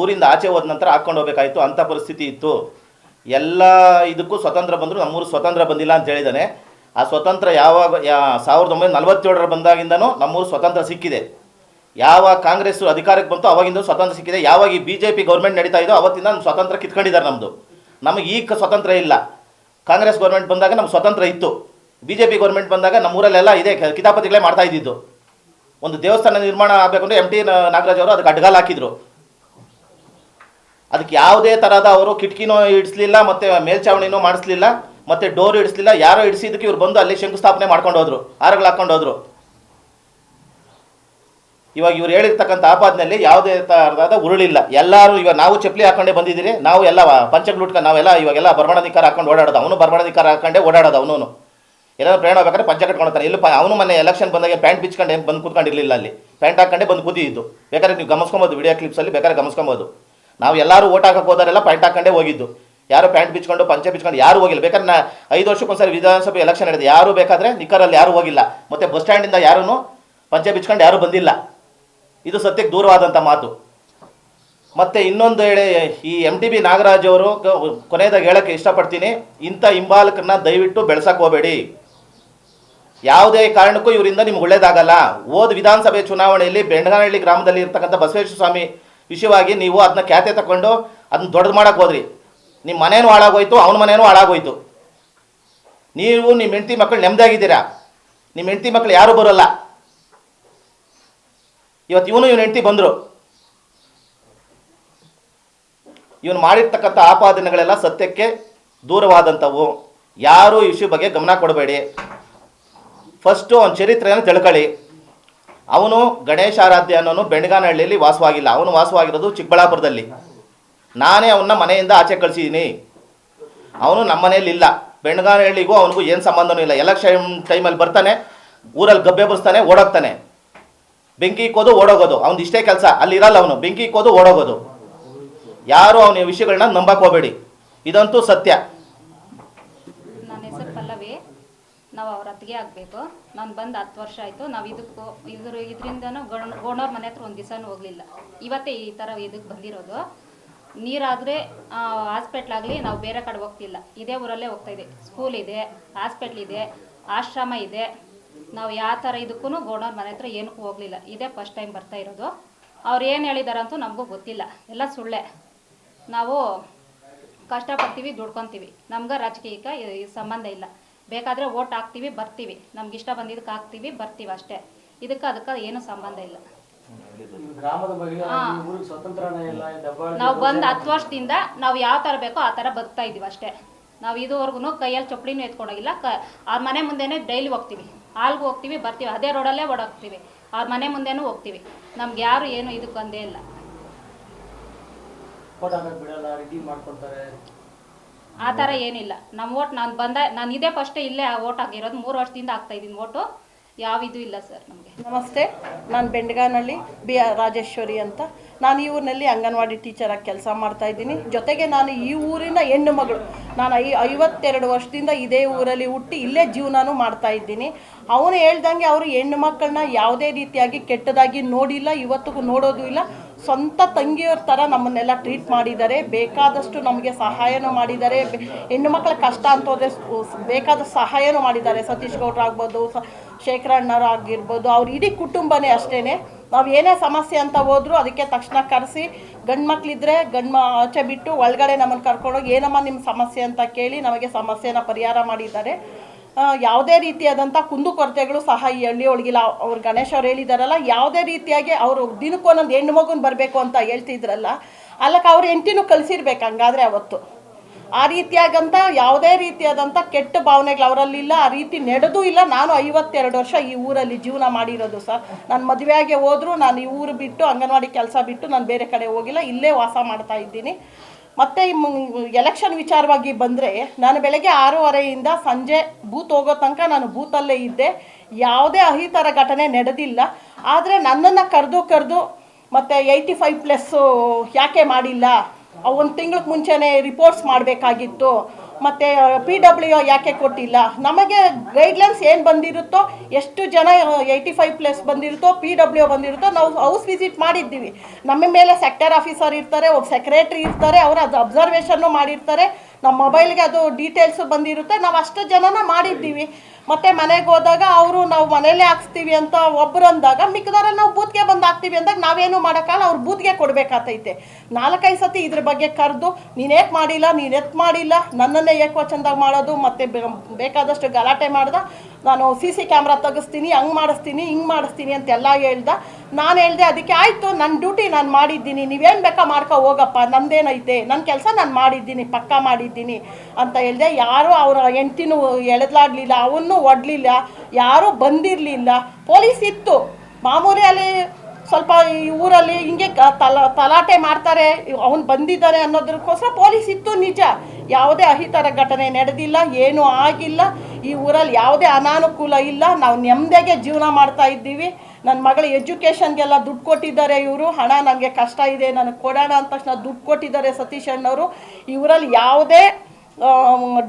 ಊರಿಂದ ಆಚೆ ಹೋದ ನಂತರ ಹಾಕ್ಕೊಂಡು ಹೋಗ್ಬೇಕಾಯಿತು. ಅಂಥ ಪರಿಸ್ಥಿತಿ ಇತ್ತು. ಎಲ್ಲ ಇದಕ್ಕೂ ಸ್ವತಂತ್ರ ಬಂದರು, ನಮ್ಮೂರು ಸ್ವತಂತ್ರ ಬಂದಿಲ್ಲ ಅಂತ ಹೇಳಿದ್ದಾನೆ ಆ ಸ್ವತಂತ್ರ ಯಾವಾಗ ಸಾವಿರದ ಒಂಬೈನೂರ ನಲವತ್ತೇಳರ ಬಂದಾಗಿಂದನೂ ನಮ್ಮೂರು ಸ್ವತಂತ್ರ ಸಿಕ್ಕಿದೆ. ಯಾವ ಕಾಂಗ್ರೆಸ್ ಅಧಿಕಾರಕ್ಕೆ ಬಂತು ಅವಾಗಿಂದ ಸ್ವತಂತ್ರ ಸಿಕ್ಕಿದೆ. ಯಾವಾಗ ಈ ಬಿ ಜೆ ಪಿ ಗೌರ್ಮೆಂಟ್ ನಡೀತಾ ಇದೋ ಅವತ್ತಿಂದ ನಮ್ಮ ಸ್ವತಂತ್ರ ಕಿತ್ಕೊಂಡಿದ್ದಾರೆ ನಮ್ಮದು ನಮಗೆ ಈಗ ಸ್ವತಂತ್ರ ಇಲ್ಲ. ಕಾಂಗ್ರೆಸ್ ಗೌರ್ಮೆಂಟ್ ಬಂದಾಗ ನಮ್ಗೆ ಸ್ವತಂತ್ರ ಇತ್ತು. ಬಿ ಜೆ ಪಿ ಗೌರ್ಮೆಂಟ್ ಬಂದಾಗ ನಮ್ಮೂರಲ್ಲೆಲ್ಲ ಇದೆ ಕಿತಾಪತಿಗಳೇ ಮಾಡ್ತಾ ಇದ್ದಿದ್ದು. ಒಂದು ದೇವಸ್ಥಾನ ನಿರ್ಮಾಣ ಆಗಬೇಕು ಅಂದರೆ ಎಂ ಟಿ ನಾಗರಾಜ್ ಅವರು ಅದಕ್ಕೆ ಅಡ್ಗಾಲ ಹಾಕಿದ್ರು. ಅದಕ್ಕೆ ಯಾವುದೇ ಥರದ ಅವರು ಕಿಟಕಿನೂ ಇಡಿಸ್ಲಿಲ್ಲ, ಮತ್ತು ಮೇಲ್ಚಾವಣಿನೂ ಮಾಡಿಸ್ಲಿಲ್ಲ, ಮತ್ತು ಡೋರ್ ಇಡಿಸ್ಲಿಲ್ಲ, ಯಾರೋ ಇಡಿಸಿದಕ್ಕೆ ಇವ್ರು ಬಂದು ಅಲ್ಲಿ ಶಂಕುಸ್ಥಾಪನೆ ಮಾಡ್ಕೊಂಡು ಹೋದ್ರು, ಹಾರಗಳು ಹಾಕೊಂಡು ಹೋದ್ರು. ಇವಾಗ ಇವ್ರು ಹೇಳಿರ್ತಕ್ಕಂಥ ಆಪಾದ್ನಲ್ಲಿ ಯಾವುದೇ ಥರದ ಉರುಳಿಲ್ಲ. ಎಲ್ಲರೂ ಇವಾಗ ನಾವು ಚಪ್ಪಲಿ ಹಾಕೊಂಡೇ ಬಂದಿದ್ದೀರಿ, ನಾವು ಎಲ್ಲ ಪಂಚಗ್ಲುಟ್ಕ, ನಾವೆಲ್ಲ ಇವಾಗೆಲ್ಲ ಬರ್ಮಾಣಾಧಿಕಾರ ಹಾಕೊಂಡು ಓಡಾಡೋದು, ಅವನು ಬರ್ಮಾಣಾಧಿಕಾರ ಹಾಕೊಂಡೇ ಓಡಾಡೋದು ಅವನು ಏನಾದ್ರು ಪ್ರಯಾಣ ಹೋಗ್ಬೇಕಾದ್ರೆ ಪಂಚ ಕಟ್ಕೊಳ್ತಾನೆ ಇಲ್ಲಿ ಅವನು ಮೊನ್ನೆ ಎಲೆಕ್ಷನ್ ಬಂದಾಗ ಪ್ಯಾಂಟ್ ಬಿಚ್ಕೊಂಡು ಬಂದು ಕೂತ್ಕೊಂಡಿರಲಿಲ್ಲ ಅಲ್ಲಿ. ಪ್ಯಾಂಟ್ ಹಾಕೊಂಡೇ ಬಂದು ಕೂತಿದ್ದು. ಬೇಕಾದ್ರೆ ನೀವು ಗಮನಿಸ್ಕೊಬೋದು ವಿಡಿಯೋ ಕ್ಲಿಪ್ಸಲ್ಲಿ ಬೇಕಾದ್ರೆ ಗಮನಿಸ್ಕೊಬೋದು ನಾವು ಎಲ್ಲರೂ ಓಟ್ ಹಾಕಕ್ಕೆ ಹೋದಾರೆಲ್ಲ ಪ್ಯಾಂಟ್ ಹಾಕೊಂಡೇ ಹೋಗಿದ್ದು. ಯಾರು ಪ್ಯಾಂಟ್ ಬಿಚ್ಕೊಂಡು, ಪಂಚೆ ಬಿಚ್ಕೊಂಡು ಯಾರು ಹೋಗಿಲ್ಲ. ಬೇಕಾದ್ರೆ ನಾ ಐದು ವರ್ಷಕ್ಕೊಂದ್ಸರಿ ವಿಧಾನಸಭೆ ಎಲೆಕ್ಷನ್ ನಡೆದಿದೆ. ಯಾರು ಬೇಕಾದ್ರೆ ನಿಖರಲ್ಲಿ ಯಾರು ಹೋಗಿಲ್ಲ. ಮತ್ತು ಬಸ್ ಸ್ಟ್ಯಾಂಡಿಂದ ಯಾರೂ ಪಂಚೆ ಬಿಚ್ಕೊಂಡು ಯಾರೂ ಬಂದಿಲ್ಲ. ಇದು ಸತ್ಯಕ್ಕೆ ದೂರವಾದಂಥ ಮಾತು. ಮತ್ತೆ ಇನ್ನೊಂದು ಹೇಳಿ, ಈ ಎಂ ಟಿ ಬಿ ನಾಗರಾಜ್ ಅವರು ಕೊನೆಯದಾಗಿ ಹೇಳೋಕ್ಕೆ ಇಷ್ಟಪಡ್ತೀನಿ, ಇಂಥ ಹಿಂಬಾಲಕರನ್ನ ದಯವಿಟ್ಟು ಬೆಳೆಸಕ್ಕೆ ಹೋಗಬೇಡಿ. ಯಾವುದೇ ಕಾರಣಕ್ಕೂ ಇವರಿಂದ ನಿಮ್ಗೆ ಒಳ್ಳೇದಾಗಲ್ಲ. ಹೋದ ವಿಧಾನಸಭೆ ಚುನಾವಣೆಯಲ್ಲಿ ಬೆಂಡಗನಹಳ್ಳಿ ಗ್ರಾಮದಲ್ಲಿ ಇರ್ತಕ್ಕಂಥ ಬಸವೇಶ್ವರ ಸ್ವಾಮಿ ವಿಷಯವಾಗಿ ನೀವು ಅದನ್ನ ಖ್ಯಾತೆ ತಗೊಂಡು ಅದನ್ನ ದೊಡ್ಡದು ಮಾಡಕ್ಕೆ ಹೋದ್ರಿ. ನಿಮ್ಮ ಮನೇನೂ ಹಾಳಾಗೋಯ್ತು, ಅವನ ಮನೇನೂ ಹಾಳಾಗೋಯ್ತು. ನೀವು ನಿಮ್ಮ ಹೆಂಡತಿ ಮಕ್ಕಳು ನೆಮ್ಮದಿಯಾಗಿದ್ದೀರಾ ನಿಮ್ಮ ಹೆಂಡತಿ ಮಕ್ಕಳು ಯಾರೂ ಬರೋಲ್ಲ. ಇವತ್ತು ಇವನು ಇವನ ಹೆಂಡತಿ ಬಂದರು. ಇವನು ಮಾಡಿರ್ತಕ್ಕಂಥ ಆಪಾದನೆಗಳೆಲ್ಲ ಸತ್ಯಕ್ಕೆ ದೂರವಾದಂಥವು. ಯಾರೂ ಈ ವಿಷಯ ಬಗ್ಗೆ ಗಮನ ಕೊಡಬೇಡಿ. ಫಸ್ಟು ಅವನ ಚರಿತ್ರೆಯನ್ನು ತಿಳ್ಕೊಳ್ಳಿ. ಅವನು ಗಣೇಶ ಆರಾಧ್ಯ ಅನ್ನೋನು ಬೆಣಗಾನಹಳ್ಳಿಯಲ್ಲಿ ವಾಸವಾಗಿಲ್ಲ. ಅವನು ವಾಸವಾಗಿರೋದು ಚಿಕ್ಕಬಳ್ಳಾಪುರದಲ್ಲಿ. ನಾನೇ ಅವನ್ನ ಮನೆಯಿಂದ ಆಚೆ ಕಳಿಸಿದ್ದೀನಿ ಅವನು ನಮ್ಮ ಮನೆಯಲ್ಲಿ ಇಲ್ಲ. ಬೆಣಗಾನಹಳ್ಳಿಗೂ ಅವನಿಗೂ ಏನು ಸಂಬಂಧನೂ ಇಲ್ಲ. ಎಲೆಕ್ಷನ್ ಟೈಮಲ್ಲಿ ಬರ್ತಾನೆ, ಊರಲ್ಲಿ ಗಬ್ಬೆ ಬರ್ಸ್ತಾನೆ, ಓಡೋಗ್ತಾನೆ. ಬೆಂಕಿ ಇಕ್ಕೋದು, ಓಡೋಗೋದು. ಅವ್ನು ಇಷ್ಟೇ ಕೆಲಸ. ಅಲ್ಲಿ ಇರಲ್ಲ ಅವನು. ಬೆಂಕಿ ಇಕ್ಕೋದು, ಓಡೋಗೋದು. ಯಾರು ಅವನ ವಿಷಯಗಳನ್ನ ನಂಬಕ್ ಹೋಗಬೇಡಿ. ಇದಂತೂ ಸತ್ಯ ನನ್ನ ಹೆಸರು ಪಲ್ಲವಿ ನಾವು ಅವ್ರ ಅತ್ತಿಗೆ ಆಗಬೇಕು. ನಾನು ಬಂದು ಹತ್ತು ವರ್ಷ ಆಯಿತು. ನಾವು ಇದಕ್ಕೂ ಇದ್ರ ಇದರಿಂದನೂ ಗಣ ಗೋಣವ್ರ ಮನೆ ಹತ್ರ ಒಂದು ದಿವಸನೂ ಹೋಗಲಿಲ್ಲ. ಇವತ್ತೇ ಈ ಥರ ಇದಕ್ಕೆ ಬಂದಿರೋದು. ನೀರಾದರೆ ಹಾಸ್ಪೆಟ್ಲಾಗಲಿ ನಾವು ಬೇರೆ ಕಡೆ ಹೋಗ್ತಿಲ್ಲ. ಇದೇ ಊರಲ್ಲೇ ಹೋಗ್ತಾ ಇದೆ ಸ್ಕೂಲ್ ಇದೆ, ಹಾಸ್ಪಿಟ್ಲ್ ಇದೆ, ಆಶ್ರಮ ಇದೆ. ನಾವು ಯಾವ ಥರ ಇದಕ್ಕೂ ಗೋಣವ್ರ ಮನೆ ಹತ್ರ ಏನಕ್ಕೂ ಹೋಗ್ಲಿಲ್ಲ. ಇದೇ ಫಸ್ಟ್ ಟೈಮ್ ಬರ್ತಾ ಇರೋದು. ಅವ್ರು ಏನು ಹೇಳಿದಾರಂತೂ ನಮಗೂ ಗೊತ್ತಿಲ್ಲ. ಎಲ್ಲ ಸುಳ್ಳೆ. ನಾವು ಕಷ್ಟಪಡ್ತೀವಿ, ದುಡ್ಕೊತೀವಿ. ನಮ್ಗೆ ರಾಜಕೀಯಕ್ಕೆ ಸಂಬಂಧ ಇಲ್ಲ. ಬೇಕಾದರೆ ಓಟ್ ಹಾಕ್ತೀವಿ ಬರ್ತೀವಿ. ನಮ್ಗೆ ಇಷ್ಟ ಬಂದಿದ್ದಕ್ಕೆ ಹಾಕ್ತೀವಿ ಬರ್ತೀವಿ ಅಷ್ಟೇ. ಇದಕ್ಕೆ ಅದಕ್ಕೆ ಏನು ಸಂಬಂಧ ಇಲ್ಲ. ನಾವು ಬಂದು ಹತ್ತು ವರ್ಷದಿಂದ ನಾವು ಯಾವ ಥರ ಬೇಕೋ ಆ ಥರ ಬದುಕ್ತಾ ಇದ್ದೀವಿ ಅಷ್ಟೇ. ನಾವು ಇದುವರೆಗೂ ಕೈಯಲ್ಲಿ ಚಪ್ಪಡಿನೂ ಎತ್ಕೊಂಡೋಗಿಲ್ಲ ಕ ಅವ್ರ ಮನೆ ಮುಂದೆನೇ ಡೈಲಿ ಹೋಗ್ತೀವಿ. ಹಾಲ್ಗೂ ಹೋಗ್ತೀವಿ ಬರ್ತೀವಿ. ಅದೇ ರೋಡಲ್ಲೇ ಓಡೋಗ್ತೀವಿ ಅವ್ರ ಮನೆ ಮುಂದೆನೂ ಹೋಗ್ತೀವಿ. ನಮ್ಗೆ ಯಾರು ಏನು ಇದಕ್ಕೆ ಒಂದೇ ಇಲ್ಲ. ಆ ಥರ ಏನಿಲ್ಲ. ನಮ್ಮ ಓಟ್ ನಾನು ಬಂದ, ನಾನು ಇದೇ ಫಸ್ಟ್ ಇಲ್ಲೇ ಆ ಓಟ್ ಹಾಕಿರೋದು. ಮೂರು ವರ್ಷದಿಂದ ಆಗ್ತಾ ಇದ್ದೀನಿ ಓಟು ಯಾವ ಇದು ಇಲ್ಲ ಸರ್ ನಮಗೆ. ನಮಸ್ತೆ. ನಾನು ಬೆಂಡಗಾನಹಳ್ಳಿ ಬಿ ಆರ್ ರಾಜೇಶ್ವರಿ ಅಂತ. ನಾನು ಈ ಊರಿನಲ್ಲಿ ಅಂಗನವಾಡಿ ಟೀಚರ್ ಆಗಿ ಕೆಲಸ ಮಾಡ್ತಾ ಇದ್ದೀನಿ. ಜೊತೆಗೆ ನಾನು ಈ ಊರಿನ ಹೆಣ್ಣು ಮಗಳು. ನಾನು ಐ, ಐವತ್ತೆರಡು ವರ್ಷದಿಂದ ಇದೇ ಊರಲ್ಲಿ ಹುಟ್ಟಿ ಇಲ್ಲೇ ಜೀವನನೂ ಮಾಡ್ತಾ ಇದ್ದೀನಿ. ಅವನು ಹೇಳ್ದಂಗೆ ಅವರು ಹೆಣ್ಣು ಮಕ್ಕಳನ್ನ ಯಾವುದೇ ರೀತಿಯಾಗಿ ಕೆಟ್ಟದಾಗಿ ನೋಡಿಲ್ಲ, ಇವತ್ತಿಗೂ ನೋಡೋದು ಇಲ್ಲ. ಸ್ವಂತ ತಂಗಿಯವ್ರ ಥರ ನಮ್ಮನ್ನೆಲ್ಲ ಟ್ರೀಟ್ ಮಾಡಿದ್ದಾರೆ. ಬೇಕಾದಷ್ಟು ನಮಗೆ ಸಹಾಯನೂ ಮಾಡಿದ್ದಾರೆ. ಹೆಣ್ಣು ಮಕ್ಕಳ ಕಷ್ಟ ಅಂತ ಹೋದ್ರೆ ಬೇಕಾದ ಸಹಾಯನೂ ಮಾಡಿದ್ದಾರೆ. ಸತೀಶ್ ಗೌಡ್ರು ಆಗ್ಬೋದು, ಸ ಶೇಖರಣ್ಣರು ಆಗಿರ್ಬೋದು, ಅವ್ರ ಇಡೀ ಕುಟುಂಬನೇ ಅಷ್ಟೇ ನಾವು ಏನೇ ಸಮಸ್ಯೆ ಅಂತ ಹೋದ್ರು ಅದಕ್ಕೆ ತಕ್ಷಣ ಕರೆಸಿ. ಗಂಡು ಮಕ್ಕಳಿದ್ರೆ ಗಂಡು ಆಚೆ ಬಿಟ್ಟು ಒಳಗಡೆ ನಮ್ಮನ್ನು ಕರ್ಕೊಂಡೋಗಿ, ಏನಮ್ಮ ನಿಮ್ಮ ಸಮಸ್ಯೆ ಅಂತ ಕೇಳಿ ನಮಗೆ ಸಮಸ್ಯೆನ ಪರಿಹಾರ ಮಾಡಿದ್ದಾರೆ. ಯಾವುದೇ ರೀತಿಯಾದಂಥ ಕುಂದುಕೊರತೆಗಳು ಸಹ ಈ ಹಳ್ಳಿ ಒಳಗಿಲ್ಲ. ಅವ್ರು ಗಣೇಶ್ ಅವ್ರು ಹೇಳಿದಾರಲ್ಲ, ಯಾವುದೇ ರೀತಿಯಾಗಿ ಅವರು ದಿನಕ್ಕೊಂದೊಂದು ಹೆಣ್ಣು ಮಗುನ ಬರಬೇಕು ಅಂತ ಹೇಳ್ತಿದ್ರಲ್ಲ, ಅಲ್ಲಕ್ಕೆ ಅವ್ರ ಹೆಂಡತಿನೂ ಕಲಿಸಿರ್ಬೇಕು ಹಂಗಾದ್ರೆ ಅವತ್ತು. ಆ ರೀತಿಯಾಗಂತ ಯಾವುದೇ ರೀತಿಯಾದಂಥ ಕೆಟ್ಟ ಭಾವನೆಗಳು ಅವರಲ್ಲಿಲ್ಲ, ಆ ರೀತಿ ನಡೆದೂ ಇಲ್ಲ. ನಾನು ಐವತ್ತೆರಡು ವರ್ಷ ಈ ಊರಲ್ಲಿ ಜೀವನ ಮಾಡಿರೋದು ಸರ್. ನಾನು ಮದುವೆಯಾಗೆ ಹೋದರೂ, ನಾನು ಈ ಊರು ಬಿಟ್ಟು, ಅಂಗನವಾಡಿ ಕೆಲಸ ಬಿಟ್ಟು, ನಾನು ಬೇರೆ ಕಡೆ ಹೋಗಿಲ್ಲ, ಇಲ್ಲೇ ವಾಸ ಮಾಡ್ತಾ ಇದ್ದೀನಿ. ಮತ್ತು ಎಲೆಕ್ಷನ್ ವಿಚಾರವಾಗಿ ಬಂದರೆ, ನಾನು ಬೆಳಗ್ಗೆ ಆರೂವರೆಯಿಂದ ಸಂಜೆ ಬೂತ್ ಹೋಗೋ ತನಕ ನಾನು ಬೂತಲ್ಲೇ ಇದ್ದೆ. ಯಾವುದೇ ಅಹಿತರ ಘಟನೆ ನಡೆದಿಲ್ಲ. ಆದರೆ ನನ್ನನ್ನು ಕರೆದು ಕರೆದು ಮತ್ತು ಏಯ್ಟಿ ಫೈವ್ ಪ್ಲಸ್ಸು ಯಾಕೆ ಮಾಡಿಲ್ಲ? ಒಂದು ತಿಂಗ್ಳಿಗೆ ಮುಂಚೆನೇ ರಿಪೋರ್ಟ್ಸ್ ಮಾಡಬೇಕಾಗಿತ್ತು. ಮತ್ತು ಪಿ ಡಬ್ಲ್ಯೂ ಯಾಕೆ ಕೊಟ್ಟಿಲ್ಲ? ನಮಗೆ ಗೈಡ್ಲೈನ್ಸ್ ಏನು ಬಂದಿರುತ್ತೋ, ಎಷ್ಟು ಜನ ಏಯ್ಟಿ ಫೈವ್ ಪ್ಲಸ್ ಬಂದಿರುತ್ತೋ ಪಿ ಡಬ್ಲ್ಯೂ ಬಂದಿರುತ್ತೋ, ನಾವು ಹೌಸ್ ವಿಸಿಟ್ ಮಾಡಿದ್ದೀವಿ. ನಮ್ಮ ಮೇಲೆ ಸೆಕ್ಟರ್ ಆಫೀಸರ್ ಇರ್ತಾರೆ, ಒಬ್ಬ ಸೆಕ್ರೆಟ್ರಿ ಇರ್ತಾರೆ, ಅವರು ಅದು ಅಬ್ಸರ್ವೇಷನ್ನು ಮಾಡಿರ್ತಾರೆ. ನಮ್ಮ ಮೊಬೈಲ್ಗೆ ಅದು ಡೀಟೇಲ್ಸು ಬಂದಿರುತ್ತೆ. ನಾವು ಅಷ್ಟು ಜನನ ಮಾಡಿದ್ದೀವಿ. ಮತ್ತು ಮನೆಗೆ ಹೋದಾಗ ಅವರು ನಾವು ಮನೇಲೇ ಹಾಕ್ಸ್ತೀವಿ ಅಂತ ಒಬ್ರು ಅಂದಾಗ ಮಿಕ್ಕದವ್ರಲ್ಲಿ ನಾವು ಬೂತ್ಗೆ ಬಂದು ಹಾಕ್ತೀವಿ ಅಂದಾಗ ನಾವೇನು ಮಾಡೋಕ್ಕಲ್ಲ ಅವ್ರು ಬೂತ್ಗೆ ಕೊಡಬೇಕಾತೈತೆ. ನಾಲ್ಕೈದು ಸತಿ ಇದ್ರ ಬಗ್ಗೆ ಕರೆದು ನೀನೇಕೆ ಮಾಡಿಲ್ಲ, ನೀನು ಎತ್ ಮಾಡಿಲ್ಲ, ನನ್ನನ್ನೇ ಚಂದಾಗಿ ಮಾಡೋದು, ಮತ್ತು ಬೇಕಾದಷ್ಟು ಗಲಾಟೆ ಮಾಡ್ದ ನಾನು ಸಿ ಸಿ ಕ್ಯಾಮ್ರಾ ತೆಗಿಸ್ತೀನಿ, ಹಂಗೆ ಮಾಡಿಸ್ತೀನಿ, ಹಿಂಗೆ ಮಾಡಿಸ್ತೀನಿ ಅಂತೆಲ್ಲ ಹೇಳ್ದ. ನಾನು ಹೇಳ್ದೆ, ಅದಕ್ಕೆ ಆಯಿತು ನನ್ನ ಡ್ಯೂಟಿ ನಾನು ಮಾಡಿದ್ದೀನಿ. ನೀವೇನು ಬೇಕಾ ಮಾಡ್ಕೊ ಹೋಗಪ್ಪ, ನಂದೇನೈತೆ? ನನ್ನ ಕೆಲಸ ನಾನು ಮಾಡಿದ್ದೀನಿ, ಪಕ್ಕ ಮಾಡಿದ್ದೀನಿ. ಅಂತ ಹೇಳಿದೆ. ಯಾರೂ ಅವರ ಹೆಂಡ್ತಿನೂ ಎಳೆದ್ಲಾಡ್ಲಿಲ್ಲ, ಅವನ್ನೂ ಒಡ್ಲಿಲ್ಲ, ಯಾರೂ ಬಂದಿರಲಿಲ್ಲ. ಪೊಲೀಸ್ ಇತ್ತು. ಮಾಮೂಲಿ ಅಲ್ಲಿ ಸ್ವಲ್ಪ ಈ ಊರಲ್ಲಿ ಹಿಂಗೆ ತಲ, ತಲಾಟೆ ಮಾಡ್ತಾರೆ, ಅವನು ಬಂದಿದ್ದಾರೆ ಅನ್ನೋದಕ್ಕೋಸ್ಕರ ಪೊಲೀಸ್ ಇತ್ತು ನಿಜ. ಯಾವುದೇ ಅಹಿತರ ಘಟನೆ ನಡೆದಿಲ್ಲ, ಏನೂ ಆಗಿಲ್ಲ. ಈ ಊರಲ್ಲಿ ಯಾವುದೇ ಅನಾನುಕೂಲ ಇಲ್ಲ. ನಾವು ನೆಮ್ಮದಿಗೆ ಜೀವನ ಮಾಡ್ತಾ ಇದ್ದೀವಿ. ನನ್ನ ಮಗಳ ಎಜುಕೇಷನ್ಗೆಲ್ಲ ದುಡ್ಡು ಕೊಟ್ಟಿದ್ದಾರೆ ಇವರು. ಹಣ ನನಗೆ ಕಷ್ಟ ಇದೆ, ನನಗೆ ಕೊಡೋಣ ಅಂದ ತಕ್ಷಣ ದುಡ್ಡು ಕೊಟ್ಟಿದ್ದಾರೆ ಸತೀಶ್ ಅಣ್ಣವರು. ಊರಲ್ಲಿ ಯಾವುದೇ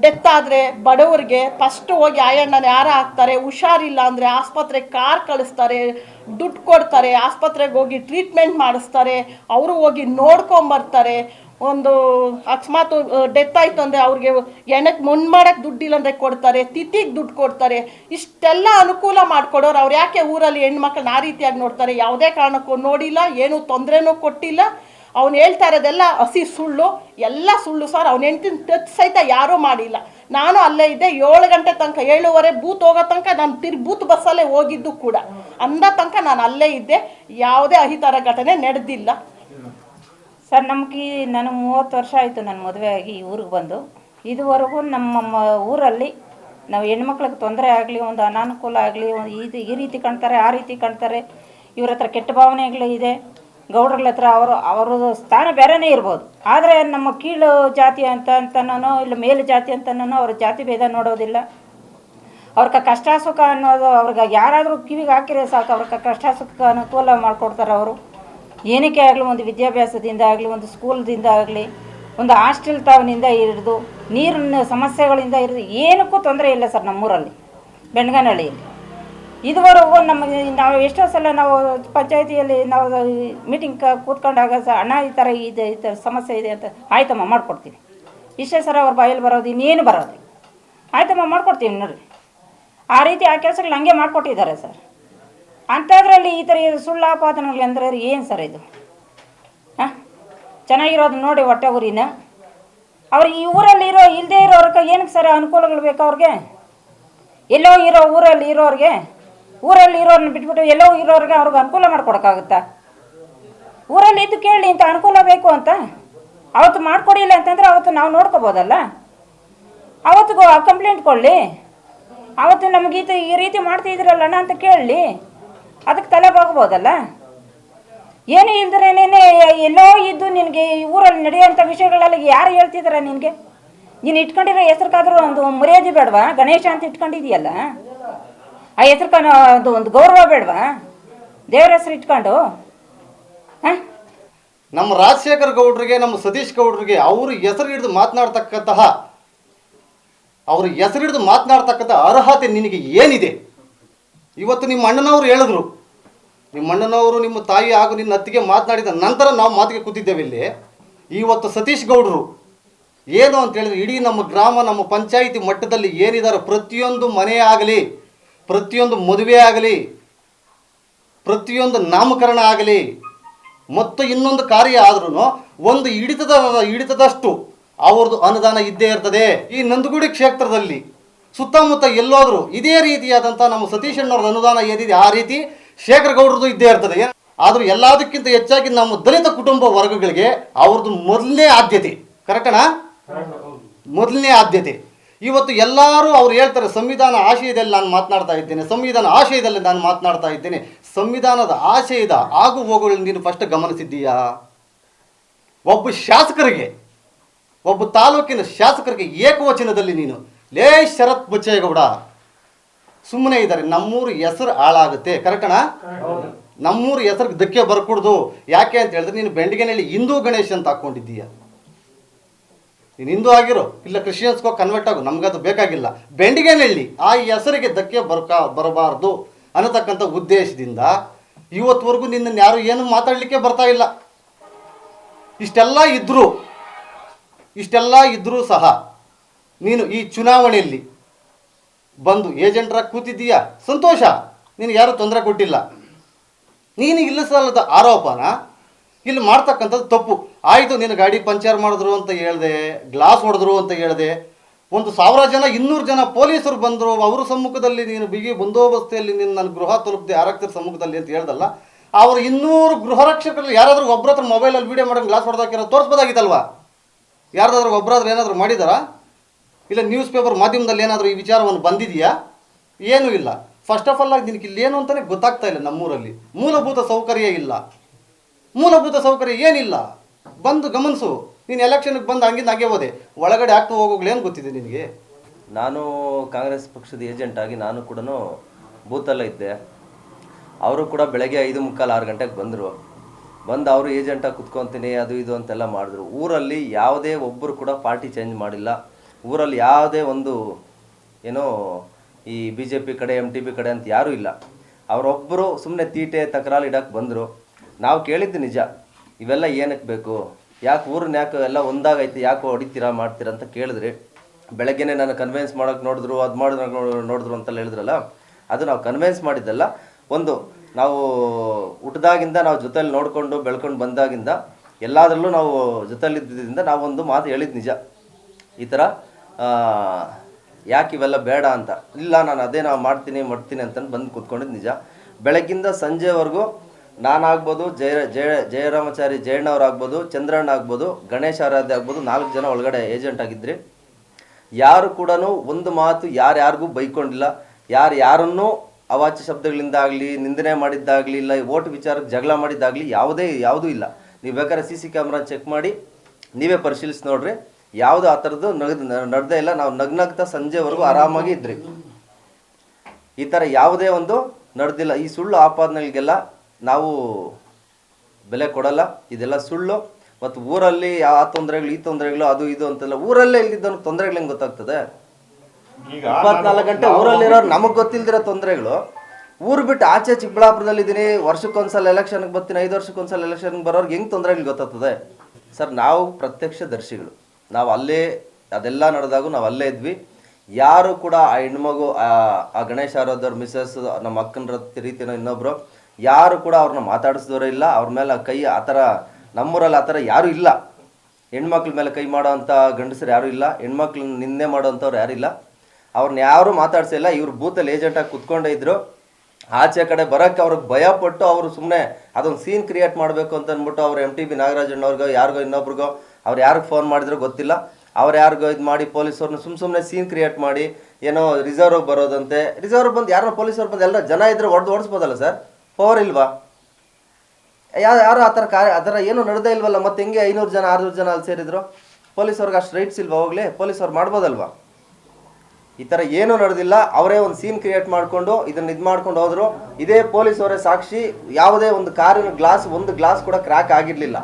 ಡೆತ್ ಆದರೆ ಬಡವರಿಗೆ ಫಸ್ಟ್ ಹೋಗಿ ಆಯಣ್ಣನ ಯಾರ ಹಾಕ್ತಾರೆ? ಹುಷಾರಿಲ್ಲ ಅಂದರೆ ಆಸ್ಪತ್ರೆಗೆ ಕಾರ್ ಕಳಿಸ್ತಾರೆ, ದುಡ್ಡು ಕೊಡ್ತಾರೆ, ಆಸ್ಪತ್ರೆಗೆ ಹೋಗಿ ಟ್ರೀಟ್ಮೆಂಟ್ ಮಾಡಿಸ್ತಾರೆ. ಅವರು ಹೋಗಿ ನೋಡ್ಕೊಂಬರ್ತಾರೆ ಒಂದು ಅಕಸ್ಮಾತ್ ಡೆತ್ ಆಯ್ತು ಅಂದರೆ ಅವ್ರಿಗೆ ಎಣಕ್ಕೆ ಮಣ್ಣು ಮಾಡೋಕ್ಕೆ ದುಡ್ಡಿಲ್ಲ ಅಂದರೆ ಕೊಡ್ತಾರೆ, ತಿಥಿಗೆ ದುಡ್ಡು ಕೊಡ್ತಾರೆ, ಇಷ್ಟೆಲ್ಲ ಅನುಕೂಲ ಮಾಡ್ಕೊಡೋರು ಅವ್ರು ಯಾಕೆ ಊರಲ್ಲಿ ಹೆಣ್ಮಕ್ಳನ್ನ ಆ ರೀತಿಯಾಗಿ ನೋಡ್ತಾರೆ? ಯಾವುದೇ ಕಾರಣಕ್ಕೂ ನೋಡಿಲ್ಲ, ಏನೂ ತೊಂದರೆನೂ ಕೊಟ್ಟಿಲ್ಲ. ಅವ್ನು ಹೇಳ್ತಾ ಇರೋದೆಲ್ಲ ಹಸಿ ಸುಳ್ಳು, ಎಲ್ಲ ಸುಳ್ಳು ಸರ್ ಅವ್ನ ಹೆಂಡ್ತಿನ ಟಚ್ ಸಹಿತ ಯಾರೂ ಮಾಡಿಲ್ಲ. ನಾನು ಅಲ್ಲೇ ಇದ್ದೆ, ಏಳು ಗಂಟೆ ತನಕ, ಏಳುವರೆ ಬೂತ್ ಹೋಗೋ ತನಕ ನಾನು ತಿರ್ ಬೂತ್ ಬಸ್ಸಲ್ಲೇ ಹೋಗಿದ್ದು ಕೂಡ. ಅಂದ ತನಕ ನಾನು ಅಲ್ಲೇ ಇದ್ದೆ, ಯಾವುದೇ ಅಹಿತರ ಘಟನೆ ನಡೆದಿಲ್ಲ. ಸರ್, ನಮಗೆ ನನಗೆ ಮೂವತ್ತು ವರ್ಷ ಆಯಿತು ನನ್ನ ಮದುವೆ ಆಗಿ ಈ ಊರಿಗೆ ಬಂದು. ಇದುವರೆಗೂ ನಮ್ಮ ಊರಲ್ಲಿ ನಾವು ಹೆಣ್ಮಕ್ಳಿಗೆ ತೊಂದರೆ ಆಗಲಿ, ಒಂದು ಅನಾನುಕೂಲ ಆಗಲಿ ಇದು ಈ ರೀತಿ ಕಾಣ್ತಾರೆ, ಆ ರೀತಿ ಕಾಣ್ತಾರೆ, ಇವ್ರ ಹತ್ರ ಕೆಟ್ಟ ಭಾವನೆಗಳು ಇದೆ. ಗೌಡ್ರಗಳ ಹತ್ರ ಅವರು ಅವ್ರದ್ದು ಸ್ಥಾನ ಬೇರೆನೇ ಇರ್ಬೋದು. ಆದರೆ ನಮ್ಮ ಕೀಳು ಜಾತಿ ಅಂತ ಅಂತನೋ ಇಲ್ಲ ಮೇಲು ಜಾತಿ ಅಂತನೋ ಅವ್ರ ಜಾತಿ ಭೇದ ನೋಡೋದಿಲ್ಲ. ಅವ್ರಿಗೆ ಕಷ್ಟ ಸುಖ ಅನ್ನೋದು ಅವ್ರಿಗೆ ಯಾರಾದರೂ ಕಿವಿಗೆ ಹಾಕಿದ್ರೆ ಸಾಕು, ಅವ್ರಿಗೆ ಕಷ್ಟ ಸುಖ ಅನುಕೂಲ ಮಾಡಿಕೊಡ್ತಾರೆ ಅವರು. ಏನಕ್ಕೆ ಆಗಲಿ ಒಂದು ವಿದ್ಯಾಭ್ಯಾಸದಿಂದ ಆಗಲಿ, ಒಂದು ಸ್ಕೂಲ್ದಿಂದ ಆಗಲಿ, ಒಂದು ಹಾಸ್ಟೆಲ್ ತಾವಿನಿಂದ ಹಿಡಿದು ನೀರಿನ ಸಮಸ್ಯೆಗಳಿಂದ ಹಿಡಿದು ಏನಕ್ಕೂ ತೊಂದರೆ ಇಲ್ಲ ಸರ್ ನಮ್ಮೂರಲ್ಲಿ, ಬೆಣಗನಹಳ್ಳಿಯಲ್ಲಿ. ಇದುವರೆಗೂ ನಮಗೆ ನಾವು ಎಷ್ಟೋ ಸಲ ನಾವು ಪಂಚಾಯತಿಯಲ್ಲಿ ನಾವು ಮೀಟಿಂಗ್ ಕೂತ್ಕೊಂಡಾಗ ಸರ್ ಅಣ್ಣ ಈ ಥರ ಇದೆ ಈ ಥರ ಸಮಸ್ಯೆ ಇದೆ ಅಂತ ಆಯ್ತಮ್ಮ ಮಾಡಿಕೊಡ್ತೀನಿ. ಇಷ್ಟೇ ಸರ್ ಅವ್ರ ಬಾಯಲ್ಲಿ ಬರೋದು ಇನ್ನೇನು ಬರೋದು ಆಯ್ತಮ್ಮ ಮಾಡ್ಕೊಡ್ತೀನಿ ನೋಡಿರಿ. ಆ ರೀತಿ ಆ ಕೆಲಸಗಳು ಹಂಗೆ ಮಾಡಿಕೊಟ್ಟಿದ್ದಾರೆ ಸರ್. ಅಂಥದ್ರಲ್ಲಿ ಈ ಥರ ಇದು ಸುಳ್ಳಾಪಾತನಗಳು ಅಂದರೆ ಏನು ಸರ್ ಇದು? ಹಾಂ? ಚೆನ್ನಾಗಿರೋದು ನೋಡಿ ಹೊಟ್ಟೆ ಊರಿನ ಅವ್ರು ಈ ಊರಲ್ಲಿ ಇರೋ ಇಲ್ಲದೆ ಇರೋರ್ಗೆ ಏನಕ್ಕೆ ಸರ್ ಅನುಕೂಲಗಳು ಬೇಕು ಅವ್ರಿಗೆ? ಎಲ್ಲೋ ಇರೋ ಊರಲ್ಲಿ ಇರೋರಿಗೆ? ಊರಲ್ಲಿ ಇರೋರನ್ನ ಬಿಟ್ಬಿಟ್ಟು ಎಲ್ಲೋ ಇರೋರಿಗೆ ಅವ್ರಿಗೆ ಅನುಕೂಲ ಮಾಡ್ಕೊಡೋಕ್ಕಾಗುತ್ತಾ? ಊರಲ್ಲಿ ಇದ್ದು ಕೇಳಿ ಇಂಥ ಅನುಕೂಲ ಬೇಕು ಅಂತ? ಅವತ್ತು ಮಾಡಿಕೊಡಿಲ್ಲ ಅಂತಂದರೆ ಅವತ್ತು ನಾವು ನೋಡ್ಕೋಬೋದಲ್ಲ? ಅವತ್ತಿಗೂ ಕಂಪ್ಲೇಂಟ್ ಕೊಡಲಿ? ಅವತ್ತು ನಮಗೆ ಈ ರೀತಿ ಮಾಡ್ತಿದ್ದೀರಲ್ಲಣ್ಣ ಅಂತ ಕೇಳಲಿ? ಅದಕ್ಕೆ ತಲೆ ಬಾಗ್ಬೋದಲ್ಲ? ಏನು ನೀನೆ ಎಲ್ಲೋ ಇದ್ದು ನಿನಗೆ ಈ ಊರಲ್ಲಿ ನಡೆಯುವಂಥ ವಿಷಯಗಳಲ್ಲಿ ಯಾರು ಹೇಳ್ತಿದ್ದಾರೆ ನಿನಗೆ? ನೀನು ಇಟ್ಕೊಂಡಿರೋ ಹೆಸ್ರಿಗಾದ್ರೂ ಒಂದು ಮರ್ಯಾದೆ ಬೇಡವಾ? ಗಣೇಶ ಅಂತ ಇಟ್ಕೊಂಡಿದೀಯಲ್ಲ ಆ ಹೆಸರು ಒಂದು ಒಂದು ಗೌರವ ಬೇಡವಾ? ದೇವ್ರ ಹೆಸರು ಇಟ್ಕೊಂಡು? ನಮ್ಮ ರಾಜಶೇಖರ್ ಗೌಡ್ರಿಗೆ, ನಮ್ಮ ಸತೀಶ್ ಗೌಡ್ರಿಗೆ ಅವರು ಹೆಸರು ಹಿಡಿದು ಮಾತನಾಡ್ತಕ್ಕಂತಹ ಅವ್ರ ಹೆಸರು ಹಿಡಿದು ಮಾತನಾಡ್ತಕ್ಕಂಥ ಅರ್ಹತೆ ನಿನಗೆ ಏನಿದೆ? ಇವತ್ತು ನಿಮ್ಮ ಅಣ್ಣನವರು ಹೇಳಿದ್ರು. ನಿಮ್ಮ ಅಣ್ಣನವರು ನಿಮ್ಮ ತಾಯಿ ಹಾಗೂ ನಿನ್ನ ಅತ್ತಿಗೆ ಮಾತನಾಡಿದ ನಂತರ ನಾವು ಮಾತಿಗೆ ಕೂತಿದ್ದೇವೆ ಇಲ್ಲಿ. ಇವತ್ತು ಸತೀಶ್ ಗೌಡರು ಏನು ಅಂತ ಹೇಳಿದ್ರೆ ಇಡೀ ನಮ್ಮ ಗ್ರಾಮ, ನಮ್ಮ ಪಂಚಾಯಿತಿ ಮಟ್ಟದಲ್ಲಿ ಏನಿದ್ದಾರೆ ಪ್ರತಿಯೊಂದು ಮನೆ ಆಗಲಿ, ಪ್ರತಿಯೊಂದು ಮದುವೆ ಆಗಲಿ, ಪ್ರತಿಯೊಂದು ನಾಮಕರಣ ಆಗಲಿ, ಮತ್ತು ಇನ್ನೊಂದು ಕಾರ್ಯ ಆದ್ರೂ ಒಂದು ಹಿಡಿತದ ಹಿಡಿತದಷ್ಟು ಅವ್ರದ್ದು ಅನುದಾನ ಇದ್ದೇ ಇರ್ತದೆ. ಈ ನಂದಗುಡಿ ಕ್ಷೇತ್ರದಲ್ಲಿ ಸುತ್ತಮುತ್ತ ಎಲ್ಲೋದ್ರು ಇದೇ ರೀತಿಯಾದಂಥ ನಮ್ಮ ಸತೀಶಣ್ಣವ್ರ ಅನುದಾನ ಏನಿದೆ, ಆ ರೀತಿ ಶೇಖರ್ ಗೌಡ್ರದ್ದು ಇದ್ದೇ ಇರ್ತದೆ. ಆದರೂ ಎಲ್ಲದಕ್ಕಿಂತ ಹೆಚ್ಚಾಗಿ ನಮ್ಮ ದಲಿತ ಕುಟುಂಬ ವರ್ಗಗಳಿಗೆ ಅವ್ರದ್ದು ಮೊದಲನೇ ಆದ್ಯತೆ. ಕರೆಕ್ಟನಾ ಮೊದಲನೇ ಆದ್ಯತೆ. ಇವತ್ತು ಎಲ್ಲರೂ ಅವ್ರು ಹೇಳ್ತಾರೆ, ಸಂವಿಧಾನ ಆಶಯದಲ್ಲಿ ನಾನು ಮಾತನಾಡ್ತಾ ಇದ್ದೇನೆ, ಸಂವಿಧಾನ ಆಶಯದಲ್ಲಿ ನಾನು ಮಾತನಾಡ್ತಾ ಇದ್ದೇನೆ. ಸಂವಿಧಾನದ ಆಶಯದ ಆಗು ಹೋಗುಗಳನ್ನು ನೀನು ಫಸ್ಟ್ ಗಮನಿಸಿದ್ದೀಯಾ? ಒಬ್ಬ ಶಾಸಕರಿಗೆ, ಒಬ್ಬ ತಾಲೂಕಿನ ಶಾಸಕರಿಗೆ ಏಕವಚನದಲ್ಲಿ ನೀನು ಲೇ ಶರತ್ ಬಚ್ಚೇಗೌಡ ಸುಮ್ಮನೆ ಇದ್ದಾರೆ ನಮ್ಮೂರು ಹೆಸರು ಹಾಳಾಗುತ್ತೆ. ಕರೆಕ್ಟನಾ ನಮ್ಮೂರು ಹೆಸರು ಧಕ್ಕೆ ಬರ್ಕೂಡ್ದು. ಯಾಕೆ ಅಂತ ಹೇಳಿದ್ರೆ ನೀನು ಬೆಂಡಿಗೆನಲ್ಲಿ ಹಿಂದೂ ಗಣೇಶ್ ಅಂತ ಹಾಕೊಂಡಿದ್ದೀಯ. ನೀನು ಹಿಂದೂ ಆಗಿರೋ ಇಲ್ಲ ಕ್ರಿಶ್ಚಿಯನ್ಸ್ಗೋ ಕನ್ವರ್ಟ್ ಆಗು ಅದು ಬೇಕಾಗಿಲ್ಲ. ಬೆಂಡಿಗೆನಹಳ್ಳಿ ಆ ಹೆಸರಿಗೆ ಧಕ್ಕೆ ಬರ್ಕ ಬರಬಾರ್ದು ಅನ್ನತಕ್ಕಂಥ ಉದ್ದೇಶದಿಂದ ಇವತ್ತುವರೆಗೂ ನಿನ್ನನ್ನು ಯಾರು ಏನು ಮಾತಾಡಲಿಕ್ಕೆ ಬರ್ತಾ ಇಲ್ಲ. ಇಷ್ಟೆಲ್ಲ ಇದ್ದರೂ ಇಷ್ಟೆಲ್ಲ ಇದ್ದರೂ ಸಹ ನೀನು ಈ ಚುನಾವಣೆಯಲ್ಲಿ ಬಂದು ಏಜೆಂಟ್ರ ಕೂತಿದ್ದೀಯಾ? ಸಂತೋಷ. ನೀನು ಯಾರೂ ತೊಂದರೆ ಕೊಟ್ಟಿಲ್ಲ. ನೀನು ಇಲ್ಲ ಸಲ್ಲದ ಆರೋಪನ ಇಲ್ಲಿ ಮಾಡ್ತಕ್ಕಂಥದ್ದು ತಪ್ಪು. ಆಯಿತು, ನೀನು ಗಾಡಿ ಪಂಚರ್ ಮಾಡಿದ್ರು ಅಂತ ಹೇಳಿದೆ, ಗ್ಲಾಸ್ ಹೊಡೆದ್ರು ಅಂತ ಹೇಳಿದೆ, ಒಂದು ಸಾವಿರ ಜನ, ಇನ್ನೂರು ಜನ ಪೊಲೀಸರು ಬಂದರು, ಅವರ ಸಮ್ಮುಖದಲ್ಲಿ ನೀನು ಬಿಗಿ ಬಂದೋಬಸ್ತಿಯಲ್ಲಿ ನೀನು ನನ್ನ ಗೃಹ ತಲುಪಿದೆ ಆರಕ್ಷರ ಸಮ್ಮುಖದಲ್ಲಿ ಅಂತ ಹೇಳ್ದಲ್ಲ, ಅವರು ಇನ್ನೂರು ಗೃಹ ರಕ್ಷಕರಲ್ಲಿ ಯಾರಾದರೂ ಒಬ್ಬರ ಹತ್ರ ಮೊಬೈಲಲ್ಲಿ ವೀಡಿಯೋ ಮಾಡೋಂಗೆ ಗ್ಲಾಸ್ ಹೊಡೆದಾಕಿರೋ ತೋರಿಸ್ಬೋದಾಗಿತ್ತಲ್ವಾ? ಯಾರ್ದಾದ್ರೂ ಒಬ್ಬರಾದ್ರೂ ಏನಾದರೂ ಮಾಡಿದಾರಾ? ಇಲ್ಲ ನ್ಯೂಸ್ ಪೇಪರ್ ಮಾಧ್ಯಮದಲ್ಲಿ ಏನಾದರೂ ಈ ವಿಚಾರವನ್ನು ಬಂದಿದೆಯಾ? ಏನೂ ಇಲ್ಲ. ಫಸ್ಟ್ ಆಫ್ ಆಲ್ ಆಗಿ ನಿನಗೆ ಇಲ್ಲೇನು ಅಂತಲೇ ಗೊತ್ತಾಗ್ತಾ ಇಲ್ಲ ನಮ್ಮೂರಲ್ಲಿ. ಮೂಲಭೂತ ಸೌಕರ್ಯ ಇಲ್ಲ. ಮೂಲಭೂತ ಸೌಕರ್ಯ ಏನಿಲ್ಲ? ಬಂದು ಗಮನಿಸು. ನೀನು ಎಲೆಕ್ಷನ್ಗೆ ಬಂದು ಹಂಗಿಂದ ಹಾಗೆ ಹೋದೆ. ಒಳಗಡೆ ಆಗ್ತಾ ಹೋಗೋಗ್ಲೇನು ಗೊತ್ತಿದೆ ನಿನಗೆ? ನಾನು ಕಾಂಗ್ರೆಸ್ ಪಕ್ಷದ ಏಜೆಂಟ್ ಆಗಿ ನಾನು ಕೂಡ ಬೂತಲ್ಲೇ ಇದ್ದೆ. ಅವರು ಕೂಡ ಬೆಳಗ್ಗೆ ಐದು ಮುಕ್ಕಾಲು ಆರು ಗಂಟೆಗೆ ಬಂದರು. ಬಂದು ಅವರು ಏಜೆಂಟಾಗಿ ಕುತ್ಕೊತೀನಿ, ಅದು ಇದು ಅಂತೆಲ್ಲ ಮಾಡಿದ್ರು. ಊರಲ್ಲಿ ಯಾವುದೇ ಒಬ್ಬರು ಕೂಡ ಪಾರ್ಟಿ ಚೇಂಜ್ ಮಾಡಿಲ್ಲ. ಊರಲ್ಲಿ ಯಾವುದೇ ಒಂದು, ಏನೋ, ಈ ಬಿ ಜೆ ಪಿ ಕಡೆ ಎಂ ಟಿ ಬಿ ಕಡೆ ಅಂತ ಯಾರೂ ಇಲ್ಲ. ಅವರೊಬ್ಬರು ಸುಮ್ಮನೆ ತೀಟೆ, ತಕರಾರು ಇಡಕ್ಕೆ ಬಂದರು. ನಾವು ಕೇಳಿದ್ದು ನಿಜ. ಇವೆಲ್ಲ ಏನಕ್ಕೆ ಬೇಕು? ಯಾಕೆ ಊರನ್ನ ಯಾಕೆ ಎಲ್ಲ ಒಂದಾಗೈತೆ? ಯಾಕೆ ಹೊಡಿತೀರಾ, ಮಾಡ್ತೀರಾ ಅಂತ ಕೇಳಿದ್ರಿ, ಬೆಳಗ್ಗೆನೇ ನಾನು ಕನ್ವಿನ್ಸ್ ಮಾಡೋಕೆ ನೋಡಿದ್ರು, ಅದು ಮಾಡಿದ್ರು ನೋ- ನೋಡಿದ್ರು ಅಂತೆಲ್ಲ ಹೇಳಿದ್ರಲ್ಲ, ಅದು ನಾವು ಕನ್ವಿನ್ಸ್ ಮಾಡಿದ್ದಲ್ಲ. ಒಂದು, ನಾವು ಹುಟ್ಟಿದಾಗಿಂದ ನಾವು ಜೊತೆಯಲ್ಲಿ ನೋಡಿಕೊಂಡು, ಬೆಳ್ಕೊಂಡು ಬಂದಾಗಿಂದ, ಎಲ್ಲದರಲ್ಲೂ ನಾವು ಜೊತೆಲಿದ್ದರಿಂದ ನಾವೊಂದು ಮಾತು ಹೇಳಿದ್ದು ನಿಜ. ಈ ಥರ ಯಾಕೆ ಇವೆಲ್ಲ ಬೇಡ ಅಂತ. ಇಲ್ಲ, ನಾನು ಅದೇ ನಾವು ಮಾಡ್ತೀನಿ ಮಾಡ್ತೀನಿ ಅಂತಂದು ಬಂದು ಕೂತ್ಕೊಂಡಿದ್ದು ನಿಜ. ಬೆಳಗ್ಗಿಂದ ಸಂಜೆವರೆಗೂ ನಾನಾಗ್ಬೋದು ಜಯ ಜಯ, ಜಯರಾಮಚಾರಿ ಜಯಣ್ಣವ್ರು ಆಗ್ಬೋದು ಚಂದ್ರಣ್ಣ ಆಗ್ಬೋದು, ಗಣೇಶ ಆರಾಧ್ಯ ಆಗ್ಬೋದು, ನಾಲ್ಕು ಜನ ಒಳಗಡೆ ಏಜೆಂಟ್ ಆಗಿದ್ರಿ. ಯಾರು ಕೂಡ ಒಂದು ಮಾತು ಯಾರ್ಯಾರಿಗೂ ಬೈಕೊಂಡಿಲ್ಲ. ಯಾರು ಯಾರನ್ನೂ ಅವಾಚ್ಯ ಶಬ್ದಗಳಿಂದಾಗಲಿ ನಿಂದನೆ ಮಾಡಿದ್ದಾಗಲಿ, ಇಲ್ಲ, ಓಟ್ ವಿಚಾರಕ್ಕೆ ಜಗಳ ಮಾಡಿದ್ದಾಗಲಿ ಯಾವುದೇ, ಯಾವುದೂ ಇಲ್ಲ. ನೀವು ಬೇಕಾದ್ರೆ ಸಿ ಸಿ ಕ್ಯಾಮ್ರಾ ಚೆಕ್ ಮಾಡಿ, ನೀವೇ ಪರಿಶೀಲಿಸಿ ನೋಡ್ರಿ. ಯಾವುದು ಆ ಥರದ್ದು ನಗದು ನಡ್ದೇ ಇಲ್ಲ. ನಾವು ನಗ್ನಗ್ತಾ ಸಂಜೆವರೆಗೂ ಆರಾಮಾಗಿ ಇದ್ರಿ. ಈ ಥರ ಯಾವುದೇ ಒಂದು ನಡೆದಿಲ್ಲ. ಈ ಸುಳ್ಳು ಆಪಾದನೆಗಳಿಗೆಲ್ಲ ನಾವು ಬೆಲೆ ಕೊಡಲ್ಲ. ಇದೆಲ್ಲ ಸುಳ್ಳು. ಮತ್ತು ಊರಲ್ಲಿ ಆ ತೊಂದರೆಗಳು ಈ ತೊಂದರೆಗಳು ಅದು ಇದು ಅಂತೆಲ್ಲ ಊರಲ್ಲೇ ಇಲ್ಲಿದ್ದವ್ರು ತೊಂದರೆಗಳು ಹೆಂಗೆ ಗೊತ್ತಾಗ್ತದೆ? ಇಪ್ಪತ್ನಾಲ್ಕು ಗಂಟೆ ಊರಲ್ಲಿರೋರು ನಮಗೆ ಗೊತ್ತಿಲ್ದಿರೋ ತೊಂದರೆಗಳು. ಊರು ಬಿಟ್ಟು ಆಚೆ ಚಿಕ್ಕಬಳ್ಳಾಪುರದಲ್ಲಿ ಇದ್ದೀನಿ ವರ್ಷಕ್ಕೊಂದ್ಸಲ ಎಲೆಕ್ಷನ್ಗೆ ಬರ್ತೀನಿ. ಐದು ವರ್ಷಕ್ಕೊಂದ್ಸಲ ಎಲೆಕ್ಷನ್ಗೆ ಬರೋರ್ಗೆ ಹೆಂಗೆ ತೊಂದರೆಗಳು ಗೊತ್ತಾಗ್ತದೆ? ಸರ್ ನಾವು ಪ್ರತ್ಯಕ್ಷ ದರ್ಶಿಗಳು ನಾವು ಅಲ್ಲೇ, ಅದೆಲ್ಲ ನಡೆದಾಗೂ ನಾವು ಅಲ್ಲೇ ಇದ್ವಿ. ಯಾರು ಕೂಡ ಆ ಹೆಣ್ಮಗು, ಆ- ಗಣೇಶ್ ಗಣೇಶ ಆರಾಧವ್ರ ಮಿಸಸ್ ನಮ್ಮ ಅಕ್ಕನ ರೀತಿನ ಇನ್ನೊಬ್ರು, ಯಾರು ಕೂಡ ಅವ್ರನ್ನ ಮಾತಾಡಿಸಿದವರೇ ಇಲ್ಲ. ಅವ್ರ ಮೇಲೆ ಕೈ, ಆ ಥರ, ನಮ್ಮೂರಲ್ಲಿ ಆ ಥರ ಯಾರೂ ಇಲ್ಲ. ಹೆಣ್ಮಕ್ಳ ಮೇಲೆ ಕೈ ಮಾಡೋವಂಥ ಗಂಡಸರು ಯಾರೂ ಇಲ್ಲ. ಹೆಣ್ಮಕ್ಳನ್ನ ನಿಂದೆ ಮಾಡೋವಂಥವ್ರು ಯಾರೂ ಇಲ್ಲ. ಅವ್ರನ್ನ ಯಾರೂ ಮಾತಾಡ್ಸಿಲ್ಲ ಇವ್ರು ಬೂತಲ್ಲಿ ಏಜೆಂಟಾಗಿ ಕುತ್ಕೊಂಡೇ ಇದ್ರು. ಆಚೆ ಕಡೆ ಬರೋಕ್ಕೆ ಅವ್ರಿಗೆ ಭಯ ಪಟ್ಟು ಅವರು ಸುಮ್ಮನೆ ಅದೊಂದು ಸೀನ್ ಕ್ರಿಯೇಟ್ ಮಾಡಬೇಕು ಅಂತ ಅಂದ್ಬಿಟ್ಟು ಅವ್ರು ಎಂ ಟಿ ಬಿ ನಾಗರಾಜಣ್ಣವ್ರಿಗೋ, ಯಾರಿಗೋ ಇನ್ನೊಬ್ರಿಗೋ ಅವ್ರು ಯಾರಿಗೆ ಫೋನ್ ಮಾಡಿದ್ರೋ ಗೊತ್ತಿಲ್ಲ. ಅವ್ರು ಯಾರಿಗೋ ಇದು ಮಾಡಿ ಪೊಲೀಸವ್ರನ್ನ ಸುಮ್ಮ ಸುಮ್ಮನೆ ಸೀನ್ ಕ್ರಿಯೇಟ್ ಮಾಡಿ, ಏನೋ ರಿಸರ್ವ್ ಬರೋದಂತೆ. ರಿಸರ್ವ್ ಬಂದು ಯಾರೋ ಪೊಲೀಸವ್ರು ಬಂದು ಎಲ್ಲ ಜನ ಇದ್ರೆ ಹೊಡೆದು ಓಡಿಸ್ಬೋದಲ್ಲ ಸರ್ ಪವರ್ ಇಲ್ವಾ? ಯಾರು ಯಾರು ಆ ಥರ ಕಾರ್ಯ, ಆ ಥರ ಏನೂ ನಡೆದೇ ಇಲ್ವಲ್ಲ, ಮತ್ತೆ ಹೆಂಗೆ ಐನೂರು ಜನ, ಆರುನೂರು ಜನ ಅಲ್ಲಿ ಸೇರಿದ್ರು? ಪೊಲೀಸವ್ರಿಗೆ ಅಷ್ಟು ರೈಟ್ಸ್ ಇಲ್ವಾ ಹೋಗಲಿ? ಪೊಲೀಸವ್ರು ಮಾಡ್ಬೋದಲ್ವಾ? ಈ ಥರ ಏನೂ ನಡೆದಿಲ್ಲ. ಅವರೇ ಒಂದು ಸೀನ್ ಕ್ರಿಯೇಟ್ ಮಾಡಿಕೊಂಡು, ಇದನ್ನ ಇದು ಮಾಡ್ಕೊಂಡು ಹೋದರು. ಇದೇ ಪೊಲೀಸವರೇ ಸಾಕ್ಷಿ, ಯಾವುದೇ ಒಂದು ಕಾರಿನ ಗ್ಲಾಸ್ ಒಂದು ಗ್ಲಾಸ್ ಕೂಡ ಕ್ರ್ಯಾಕ್ ಆಗಿರಲಿಲ್ಲ.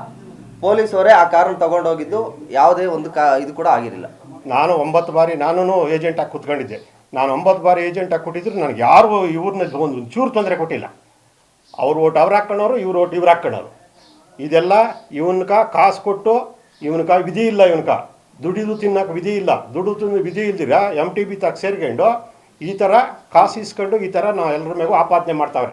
ಪೊಲೀಸವರೇ ಆ ಕಾರನ್ನು ತಗೊಂಡು ಹೋಗಿದ್ದು ಯಾವುದೇ ಒಂದು ಕಾ ಇದು ಕೂಡ ಆಗಿರಲಿಲ್ಲ. ನಾನು ಒಂಬತ್ತು ಬಾರಿ ನಾನು ಏಜೆಂಟಾಗಿ ಕೂತ್ಕೊಂಡಿದ್ದೆ. ನಾನು ಒಂಬತ್ತು ಬಾರಿ ಏಜೆಂಟಾಗಿ ಕೊಟ್ಟಿದ್ರು ನನಗೆ ಯಾರು ಇವ್ರನ್ನ ಒಂದು ಚೂರು ತೊಂದರೆ ಕೊಟ್ಟಿಲ್ಲ. ಅವ್ರು ಓಟ್ ಅವ್ರು ಹಾಕೊಂಡವ್ರು ಇವ್ರು ಓಟ್ ಇವ್ರು ಹಾಕ್ಕೊಳೋರು ಇದೆಲ್ಲ ಇವನ್ಕ ಕಾಸು ಕೊಟ್ಟು ಇವನ್ಕ ವಿಧಿ ಇಲ್ಲ ಇವನ್ಕ. ದುಡಿದು ತಿನ್ನಕ್ಕೆ ವಿಧಿ ಇಲ್ಲ. ದುಡಿದು ತಿನ್ನ ವಿಧಿ ಇಲ್ದಿರ? ಎಂ ಟಿ ಬಿ ತಾಗ ಸೇರ್ಕೊಂಡು ಈ ಥರ ಕಾಸು ಇಸ್ಕೊಂಡು ಈ ಥರ ನಾವು ಎಲ್ಲರ ಮೇಗೂ ಆಪಾದನೆ ಮಾಡ್ತಾವ್ರೆ.